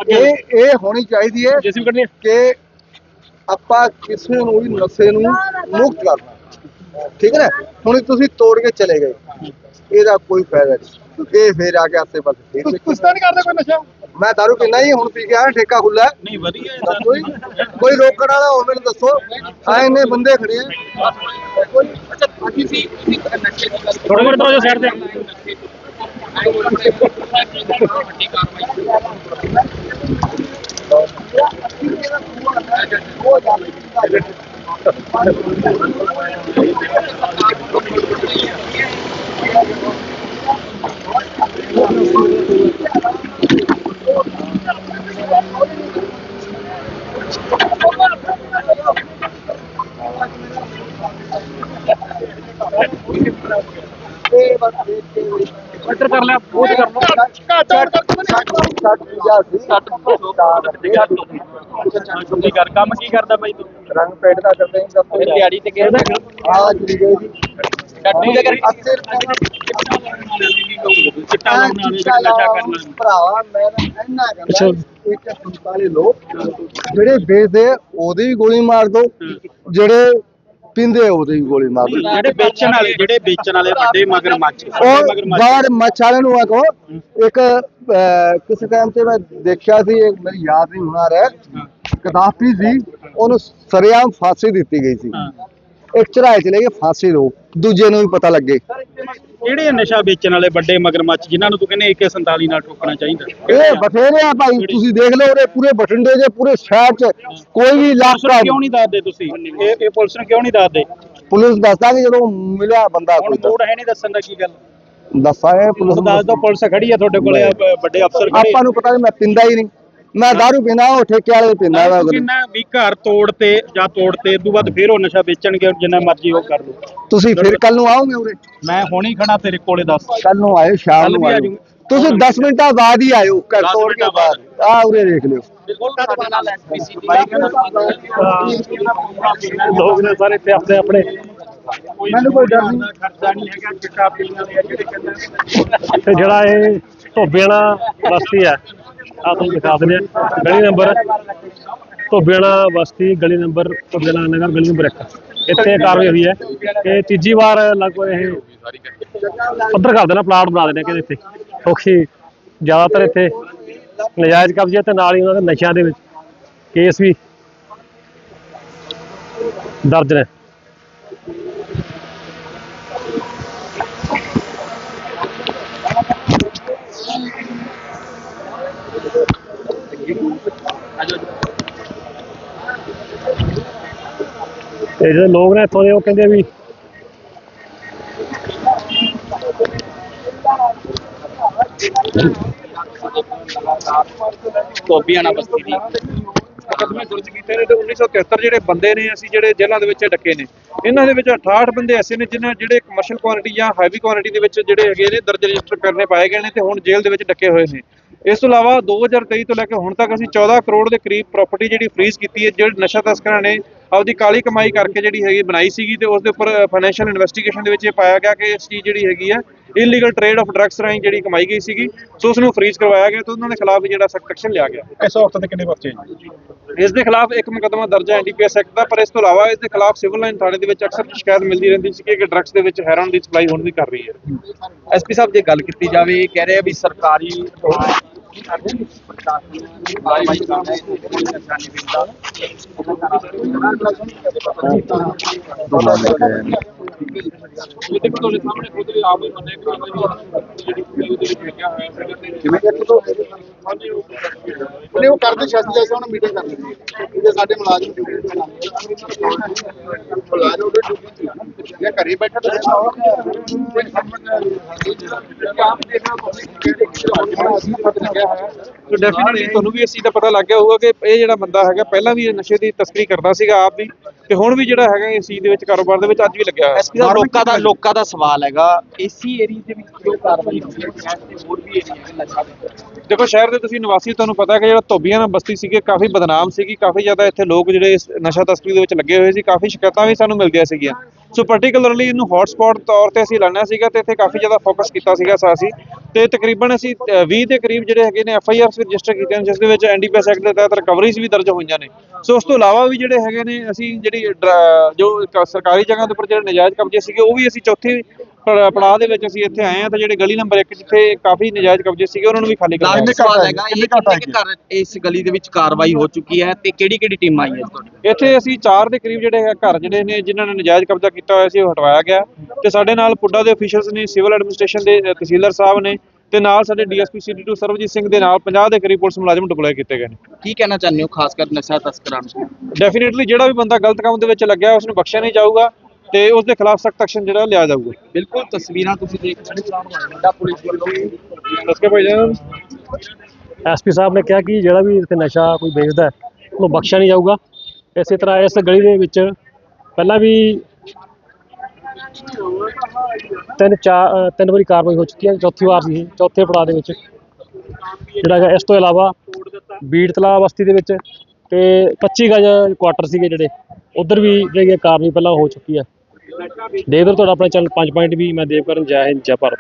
ਇਹ ਇਹ ਹੋਣੀ ਚਾਹੀਦੀ ਹੈ ਕਿ ਆਪਾਂ ਕਿਸੇ ਨੂੰ ਵੀ ਨਸ਼ੇ ਨੂੰ ਮੁਕਤ ਕਰਨਾ ਠੀਕ ਹੈ ਨਾ ਹੁਣ ਤੁਸੀਂ ਤੋੜ ਕੇ ਚਲੇ ਗਏ ਇਹਦਾ ਕੋਈ ਫਾਇਦਾ ਨਹੀਂ ਇਹ ਫੇਰ ਆ ਕੇ ਆਸੇ ਪਾਸੇ ਫੇਰ ਤੁਸੀਂ ਤਾਂ ਨਹੀਂ ਕਰਦੇ ਕੋਈ ਨਸ਼ਾ ਮੈਂ ਦਾਰੂ ਪੀਣਾ ਹੀ ਹੁਣ ਪੀ ਕੇ ਆਇਆ ਠੇਕਾ ਖੁੱਲਾ ਨਹੀਂ ਵਧੀਆ ਹੈ ਕੋਈ ਕੋਈ ਰੋਕਣ ਵਾਲਾ ਹੋਵੇ ਮੈਨੂੰ ਦੱਸੋ ਆ ਇੰਨੇ ਬੰਦੇ ਖੜੇ ਆ ਥੋੜਾ ਜਿਹਾ ਤਰੋ ਸਾਈਡ ਤੇ ਇਹ ਬਸ ਦੇਖ ਕੇ ਇੱਧਰ ਕਰ ਲਿਆ ਉਹ ਤੇ ਕਰ ਲਓ ਘੱਟ ਘੱਟ ਜਾ ਸੀ ਕੀ ਕਰ ਕੰਮ ਕੀ ਕਰਦਾ ਬਾਈ ਤੂੰ ਰੰਗ ਪੇਟ ਦਾ ਕਰਦੇ ਹਾਂ ਦੱਸੋ ਦਿਹਾੜੀ ਤੇ ਗਿਆ ਆ ਜੀ ਜੀ ਡੱਡੂ ਦੇ ਕਰ 80 ਰੁਪਏ ਚਿੱਟਾ ਲਾਉਣ ਵਾਲੇ ਜਿਹੜੇ ਨਸ਼ਾ ਕਰਨ ਵਾਲੇ ਭਰਾਵਾ ਮੈਂ ਤਾਂ ਇੰਨਾ ਕਹਿੰਦਾ ਇੱਕ ਸੰਤਾਲੀ ਲੋਕ ਜਿਹੜੇ ਵੇਚਦੇ ਉਹਦੀ ਵੀ ਗੋਲੀ ਮਾਰ ਦੋ ਜਿਹੜੇ ਪੀਂਦੇ ਉਹਦੀ ਵੀ ਗੋਲੀ ਮਾਰ ਜਿਹੜੇ ਵੇਚਣ ਵਾਲੇ ਜਿਹੜੇ ਵੇਚਣ ਵਾਲੇ ਵੱਡੇ ਮਗਰ ਮੱਛ ਉਹ ਬਾਹਰ ਮੱਛ ਵਾਲਿਆਂ ਨੂੰ ਆਖੋ ਇੱਕ ਅਹ, ਕਿਸੇ ਟਾਈਮ ਤੇ ਮੈਂ ਦੇਖਿਆ ਸੀ ਇੱਕ ਮੇਰੀ ਯਾਦ ਨਹੀਂ ਹੋਣਾ ਰਿਹਾ ਕਦਾਫੀ ਸੀ ਉਹਨੂੰ ਸਰਿਆਮ ਫਾਂਸੀ ਦਿੱਤੀ ਗਈ ਸੀ। ਇੱਕ ਚੜਾਏ ਚਲੇ ਗਏ ਫਾਂਸੀ ਦੋ ਦੂਜੇ ਨੂੰ ਵੀ ਪਤਾ ਲੱਗੇ। ਕਿਹੜੇ ਨਸ਼ਾ ਵੇਚਣ ਵਾਲੇ ਵੱਡੇ ਮਗਰ ਮੱਛ ਜਿਨ੍ਹਾਂ ਨੂੰ ਤੂੰ ਕਹਿੰਦੇ AK47 ਨਾਲ ਠੋਕਣਾ ਚਾਹੀਦਾ? ਇਹ ਬਥੇਰੇ ਆ ਭਾਈ ਤੁਸੀਂ ਦੇਖ ਲਓ ਉਹਦੇ ਪੂਰੇ ਬਠਿੰਡੇ ਦੇ ਪੂਰੇ ਸ਼ਹਿਰ 'ਚ ਕੋਈ ਵੀ ਪੁਲਿਸ ਨੂੰ ਕਿਉਂ ਨਹੀਂ ਦੱਸਦੇ ਤੁਸੀਂ? ਇਹ ਇਹ ਪੁਲਿਸ ਨੂੰ ਕਿਉਂ ਨਹੀਂ ਦੱਸਦੇ? ਪੁਲਿਸ ਦੱਸਦਾ ਕਿ ਜਦੋਂ ਮਿਲਿਆ ਬੰਦਾ ਹੁਣ ਕੋਈ ਮੋੜ ਹੈ ਨਹੀਂ ਦੱਸਣ ਦਾ ਕੀ ਗੱਲ? ਤਾਂ ਦੱਸਾਂਗੇ ਪੁਲਿਸ ਨੂੰ ਦੱਸ ਦੋ ਪੁਲਿਸ ਖੜੀ ਆ ਤੁਹਾਡੇ ਕੋਲੇ ਆ, ਬ- ਵੱਡੇ ਅਫਸਰ ਖੜੇ ਆਪਾਂ ਨੂੰ ਪਤਾ ਨਹੀਂ ਮੈਂ ਪਿੰਦਾ ਹੀ ਨਹੀਂ। ਮੈਂ ਦਾਰੂ ਪੀਂਦਾ ਉਹ ਠੇਕੇ ਵਾਲੇ ਪੀਂਦਾ ਵਾ ਤੁਸੀਂ ਨਾ ਵੀ ਘਰ ਤੋੜ ਤੇ ਜਾਂ ਤੋੜ ਤੇ ਤੋਂ ਬਾਅਦ ਫੇਰ ਉਹ ਨਸ਼ਾ ਵੇਚਣਗੇ ਜਿੰਨਾ ਮਰਜ਼ੀ ਉਹ ਕਰ ਲਓ। ਤੁਸੀਂ ਫਿਰ ਕੱਲ ਨੂੰ ਆਓਗੇ ਉਰੇ? ਮੈਂ ਹੁਣੀ ਖੜਾ ਤੇਰੇ ਕੋਲੇ ਦੱਸ। ਕੱਲ ਨੂੰ ਆਇਓ ਸ਼ਾਮ ਕੱਲ੍ਹ ਨੂੰ ਵੀ ਆ ਆਇਓ। ਜਾਊਂਗਾ। ਤੁਸੀਂ 10 ਮਿੰਟਾਂ ਬਾਅਦ ਹੀ ਆਇਓ ਘਰ ਤੋੜ ਕੇ ਮਿੰਟਾਂ ਬਾਅਦ। ਆ ਉਰੇ ਦੇਖ ਲਿਓ। ਲੋਕ ਨੇ ਸਾਰੇ ਇੱਥੇ ਆਪਣੇ ਆਪਣੇ। ਮੈਨੂੰ ਕੋਈ ਡਰ ਨਹੀਂ। ਖਰਚਾ ਨਹੀਂ ਹੈਗਾ ਚਿੱਟਾ ਪੀਣ ਵਾਲੇ ਆ ਜਿਹੜੇ ਕਹਿੰਦੇ ਤੇ ਜਿਹੜਾ ਇਹ ਧੋਬਿਆਣਾ ਬਸਤੀ ਹੈ ਆ ਤੁਹਾਨੂੰ ਦਿਖਾ ਦਿੰਦੇ ਆ। ਗਲੀ ਨੰਬਰ ਧੋਬਿਆਣਾ ਬਸਤੀ ਗਲੀ ਨੰਬਰ ਧੋਬਿਆਣਾ ਨਗਰ ਗਲੀ ਨੰਬਰ 1 ਇੱਥੇ ਕਾਰਵਾਈ ਹੋਈ ਹੈ ਕਿ ਤੀਜੀ ਵਾਰ ਲਗਭਗ ਇਹ ਪੱਧਰ ਕਰ ਦੇਣਾ ਪਲਾਟ ਬਣਾ ਦੇਣੇ ਕਹਿੰਦੇ ਇੱਥੇ। ਕਿਉਂਕਿ ਜ਼ਿਆਦਾਤਰ ਇੱਥੇ ਨਜਾਇਜ਼ ਕਬਜ਼ੇ ਤੇ ਨਾਲ ਹੀ ਉਹਨਾਂ ਦੇ ਨਸ਼ਿਆਂ ਦੇ ਵਿੱਚ ਕੇਸ ਵੀ ਦਰਜ ਨੇ। ਤੇ ਜਿਹੜੇ ਲੋਕ ਨੇ ਇੱਥੋਂ ਦੇ ਉਹ ਕਹਿੰਦੇ ਵੀ ਧੋਬੀਆਣਾ ਬਸਤੀ ਦੀ। ਮੁਕੱਦਮੇ ਦਰਜ ਕੀਤੇ ਨੇ ਤੇ 1973 ਜਿਹੜੇ ਬੰਦੇ ਨੇ ਅਸੀਂ ਜਿਹੜੇ ਜੇਲ੍ਹਾਂ ਦੇ ਵਿੱਚ ਡੱਕੇ ਨੇ ਇਹਨਾਂ ਦੇ ਵਿੱਚ 68 ਬੰਦੇ ਐਸੇ ਨੇ ਜਿਨ੍ਹਾਂ ਜਿਹੜੇ ਕਮਰਸ਼ੀਅਲ ਕੁਆਂਟੀਟੀ ਜਾਂ ਹੈਵੀ ਕੁਆਂਟੀਟੀ ਦੇ ਵਿੱਚ ਜਿਹੜੇ ਹੈਗੇ ਨੇ ਦਰਜ ਰਜਿਸਟਰ ਕਰਨੇ ਪਾਏ ਗਏ ਨੇ ਤੇ ਹੁਣ ਜੇਲ੍ਹ ਦੇ ਵਿੱਚ ਡੱਕੇ ਹੋਏ ਨੇ। ਇਸ ਤੋਂ ਇਲਾਵਾ 2023 ਤੋਂ ਲੈ ਕੇ ਹੁਣ ਤੱਕ ਅਸੀਂ 14 ਕਰੋੜ ਦੇ ਕਰੀਬ ਪ੍ਰਾਪਰਟੀ ਜਿਹੜੀ ਫ੍ਰੀਜ਼ ਕੀਤੀ ਹੈ ਜਿਹੜੇ ਨਸ਼ਾ ਤਸਕਰਾਂ ਨੇ ਆਪਦੀ ਕਾਲੀ ਕਮਾਈ ਕਰਕੇ ਜਿਹੜੀ ਹੈਗੀ ਬਣਾਈ ਸੀਗੀ ਤੇ ਉਸ ਦੇ ਉੱਪਰ ਫਾਈਨੈਂਸ਼ੀਅਲ ਇਨਵੈਸਟੀਗੇਸ਼ਨ ਦੇ ਵਿੱਚ ਇਹ ਪਾਇਆ ਗਿਆ ਕਿ ਇਸ ਚੀਜ਼ ਜਿਹੜੀ ਹੈਗੀ ਹੈ ਇਲੀਗਲ ਟ੍ਰੇਡ ਆਫ ਡਰੱਗਸ ਰਾਹੀਂ ਜਿਹੜੀ ਕਮਾਈ ਗਈ ਸੀਗੀ ਸੋ ਉਸ ਨੂੰ ਫ੍ਰੀਜ਼ ਕਰਵਾਇਆ ਗਿਆ ਤੇ ਉਹਨਾਂ ਦੇ ਖਿਲਾਫ ਜਿਹੜਾ ਸਖਤ ਐਕਸ਼ਨ ਲਿਆ ਗਿਆ। ਇਸ ਵਕਤ ਤੇ ਕਿੰਨੇ ਪਰਚੇ ਇਸ ਦੇ ਖਿਲਾਫ ਇੱਕ ਮੁਕੱਦਮਾ ਦਰਜ ਹੈ ਐਨਡੀਪੀਐਸ ਐਕਟ ਦਾ ਪਰ ਇਸ ਤੋਂ ਇਲਾਵਾ ਇਸ ਦੇ ਖਿਲਾਫ ਸਿਵਲ ਲਾਈਨ ਥਾਣੇ ਦੇ ਵਿੱਚ ਅਕਸਰ ਸ਼ਿਕਾਇਤ ਮਿਲਦੀ ਰਹਿੰਦੀ ਸੀ ਕਿ ਡਰੱਗਸ ਦੇ ਵਿੱਚ ਹੈਰੋਨ ਦੀ ਸਪਲਾਈ ਹੁਣ ਵੀ ਕਰ ਰਹੀ ਹੈ। ਐਸਪੀ ਸਾਹਿਬ ਜੇ ਗੱਲ ਕੀਤੀ ਜਾਵੇ ਇਹ ਕਹਿ ਰਹੇ ਆ ਵੀ ਸਰਕਾਰੀ Gracias. ਇਹ ਤੇ ਤੁਹਾਡੇ ਸਾਹਮਣੇ ਖੁਦ ਵੀ ਆਪ ਹੀ ਮੰਨੇ ਕਿ ਜਿਹੜੀ ਕੁੜੀ ਉਹਦੇ ਵਿੱਚ ਲੱਗਿਆ ਹੋਇਆ ਸੀਗਾ ਤੇ ਜਿਵੇਂ ਕਿ ਇੱਕ ਤੋਂ ਨਹੀਂ ਉਹ ਕਰਦੇ ਸ਼ਾਸਨ ਜੈਸੇ ਉਹਨਾਂ ਮੀਟਿੰਗ ਕਰ ਲਈ ਜੇ ਸਾਡੇ ਮੁਲਾਜ਼ਮ ਡਿਊਟੀ ਤੇ ਲਾਉਂਦੇ ਮੁਲਾਜ਼ਮ ਉਹਦੇ ਡਿਊਟੀ ਤੇ ਆ ਨਾ। ਜੇ ਘਰੇ ਬੈਠਾ ਤਾਂ ਕੋਈ ਸਮਝ ਆਮ ਦੇਖਣਾ ਪਬਲਿਕ ਅਸੀਂ ਪਤਾ ਲੱਗਿਆ ਹੋਇਆ ਸੋ ਡੈਫੀਨਿਟਲੀ ਤੁਹਾਨੂੰ ਵੀ ਇਸ ਚੀਜ਼ ਦਾ ਪਤਾ ਲੱਗ ਗਿਆ ਹੋਊਗਾ ਕਿ ਇਹ ਜਿਹੜਾ ਬੰਦਾ ਹੈਗਾ ਪਹਿਲਾਂ ਵੀ ਇਹ ਨਸ਼ੇ ਦੀ ਤਸਕਰੀ ਕਰਦਾ ਸੀਗਾ ਆਪ ਵੀ ਤੇ ਹੁਣ ਵੀ ਜਿਹੜਾ ਹੈਗਾ ਇਸ ਚੀਜ਼ ਦੇ ਵਿੱਚ ਕਾਰੋਬਾਰ ਦੇ ਵਿੱਚ ਅੱਜ ਵੀ ਲੱਗਿਆ ਹੋਇਆ। ਐਸਪੀ ਜਿਹੜਾ ਲੋਕਾਂ ਦਾ ਲੋਕਾਂ ਦਾ ਸਵਾਲ ਹੈਗਾ। ਏਸੀ ਏਰੀਆ ਦੇ ਵਿੱਚ ਜੋ ਕਾਰਵਾਈ ਹੁੰਦੀ ਹੈ? ਸ਼ਹਿਰ ਦੇ ਹੋਰ ਵੀ ਏਰੀਆ ਦੇ ਦੇਖੋ ਸ਼ਹਿਰ ਦੇ ਤੁਸੀਂ ਨਿਵਾਸੀ ਤੁਹਾਨੂੰ ਪਤਾ ਹੈ ਕਿ ਜਿਹੜਾ ਧੋਬੀਆਂ ਨਾਲ ਬਸਤੀ ਸੀਗੀ ਕਾਫੀ ਬਦਨਾਮ ਸੀਗੀ ਕਾਫੀ ਜ਼ਿਆਦਾ ਇੱਥੇ ਲੋਕ ਜਿਹੜੇ ਨਸ਼ਾ ਤਸਕਰੀ ਦੇ ਵਿੱਚ ਲੱਗੇ ਹੋਏ ਸੀ ਕਾਫੀ ਸ਼ਿਕਾਇਤਾਂ ਵੀ ਸਾਨੂੰ ਮਿਲਦੀਆਂ ਸੀਗੀਆਂ। ਸੋ ਪਾਰਟਿਕੂਲਰਲੀ ਇਹਨੂੰ ਹੌਟ ਤੌਰ ਤੇ ਅਸੀਂ ਲਾਣਾ ਸੀਗਾ ਤੇ ਇੱਥੇ ਕਾਫੀ ਜ਼ਿਆਦਾ ਫੋਕਸ ਕੀਤਾ ਸੀਗਾ ਸਾ ਅਸੀਂ ਤੇ ਤਕਰੀਬਨ ਅਸੀਂ ਅ, 20 ਦੇ ਕਰੀਬ ਜਿਹੜੇ ਹੈਗੇ ਨੇ ਐਫ ਆਈ ਆਰਸ ਰਜਿਸਟਰ ਕੀਤੇ ਨੇ ਜਿਸ ਦੇ ਵਿੱਚ ਐਨਡੀਪੀਐਸ ਐਕਟ ਦੇ ਤਹਿਤ ਰਿਕਵਰੀਜ਼ ਵੀ ਦਰਜ ਹੋਈਆਂ ਨੇ। ਸੋ ਉਸ ਤੋਂ ਇਲਾਵਾ ਵੀ ਜਿਹੜੇ ਹੈਗੇ ਨੇ ਅਸੀਂ ਜਿਹੜੀ ਡਰ- ਜੋ ਸਰਕਾਰੀ ਜਗ੍ਹਾ ਦੇ ਉੱਪਰ ਜਿਹੜੇ ਨਜਾਇਜ਼ ਕਬਜ਼ੇ ਸੀਗੇ ਉਹ ਵੀ ਅਸੀਂ ਚੌਥੀ ਪੜਾਅ ਦੇ ਵਿੱਚ ਅਸੀਂ ਇੱਥੇ ਆਏ ਹਾਂ ਤੇ ਜਿਹੜੇ ਗਲੀ ਨੰਬਰ 1 ਜਿੱਥੇ ਕਾਫੀ ਨਜਾਇਜ਼ ਕਬਜ਼ੇ ਸੀਗੇ ਉਹਨਾਂ ਨੂੰ ਵੀ ਖਾਲੀ ਕਰਵਾਇਆ ਲਾਜ਼ਮੀ ਸਵਾਲ ਹੈਗਾ ਇਹ ਕਿੰਨੇ ਕੁ ਘਰ ਇਸ ਗਲੀ ਦੇ ਵਿੱਚ ਕਾਰਵਾਈ ਹੋ ਚੁੱਕੀ ਹੈ ਤੇ ਕਿਹੜੀ ਕਿਹੜੀ ਟੀਮਾਂ ਆਈਆਂ ਤੁਹਾਡੀ ਇੱਥੇ ਅਸੀਂ 4 ਦੇ ਕਰੀਬ ਜਿਹੜੇ ਹੈ ਘਰ ਜਿਹੜੇ ਨੇ ਜਿਨ੍ਹਾਂ ਨੇ ਨਜਾਇਜ਼ ਕਬਜ਼ਾ ਕੀਤਾ ਹੋਇਆ ਸੀ ਉਹ ਹਟਵਾਇਆ ਗਿਆ। ਤੇ ਸਾਡੇ ਨਾਲ ਪੁੱਡਾ ਦੇ ਅਫੀਸ਼ੀਅਲਸ ਨੇ ਸਿਵਲ ਐਡਮਿਨਿਸਟ੍ਰੇਸ਼ਨ ਦੇ ਤਹਿਸੀਲਦਾਰ ਸਾਹਿਬ ਨੇ ਤੇ ਨਾਲ ਸਾਡੇ ਡੀਐਸਪੀ ਸਿਟੀ2 ਸਰਵਜੀਤ ਸਿੰਘ ਦੇ ਨਾਲ 50 ਦੇ ਕਰੀਬ ਪੁਲਿਸ ਮੁਲਾਜ਼ਮ ਡਿਪਲੋਏ ਕੀਤੇ ਗਏ ਨੇ। ਕੀ ਕਹਿਣਾ ਚਾਹੁੰਦੇ ਹੋ ਖਾਸ ਕਰ ਨਸ਼ਾ ਤਸਕਰਾਂ ਨੂੰ? ਡੈਫੀਨਿਟਲੀ ਜਿਹੜਾ ਵੀ ਬੰਦਾ ਗਲਤ ਕੰਮ ਦੇ ਵਿੱਚ ਲੱਗਿਆ ਉਸ ਨੂੰ ਬਖਸ਼ਿਆ ਨਹੀਂ ਜਾਊਗਾ। ਤੇ ਉਸ ਦੇ ਖਿਲਾਫ ਸਖਤ ਐਕਸ਼ਨ ਜਿਹੜਾ ਲਿਆ ਜਾਊਗਾ। ਬਿਲਕੁਲ ਤਸਵੀਰਾਂ ਤੁਸੀਂ ਦੇਖ ਸਕਦੇ ਹੋ ਮੁੰਡਾ ਪੁਲਿਸ ਵੱਲੋਂ ਦੱਸਕੇ ਭਾਈ ਜਾਨ। ਐਸਪੀ ਸਾਹਿਬ ਨੇ ਕਿਹਾ ਕਿ ਜਿਹੜਾ ਵੀ ਇੱਥੇ ਨਸ਼ਾ ਕੋਈ ਵੇਚਦਾ ਹੈ, ਉਹਨੂੰ ਬਖਸ਼ਿਆ ਨਹੀਂ ਜਾਊਗਾ। ਇਸੇ ਤਰ੍ਹਾਂ ਇਸ ਗਲੀ ਦੇ ਵਿੱਚ ਪਹਿਲਾਂ ਵੀ ਤਿੰਨ ਚਾਰ ਤਿੰਨ ਵਾਰੀ ਕਾਰਵਾਈ ਹੋ ਚੁੱਕੀ ਹੈ ਚੌਥੀ ਵਾਰ ਸੀ ਇਹ, ਚੌਥੇ ਪੜਾਅ ਦੇ ਵਿੱਚ। ਜਿਹੜਾ ਹੈਗਾ ਇਸ ਤੋਂ ਇਲਾਵਾ ਬੀੜ ਤਲਾ ਬਸਤੀ ਦੇ ਵਿੱਚ ਤੇ 25 ਗਜ ਕੁਆਟਰ ਸੀਗੇ ਜਿਹੜੇ ਉਧਰ ਵੀ ਜਿਹੜੀ ਕਾਰਵਾਈ ਪਹਿਲਾਂ ਹੋ ਚੁੱਕੀ ਹੈ। ਦੇਵਦਰ ਤੁਹਾਡਾ ਆਪਣਾ ਚੈਨਲ 5 ਪੁਆਇੰਟ ਵੀ ਮੈਂ ਦੇਵਕਰਨ ਜੈ ਹਿੰਦ ਜੈ ਭਾਰਤ।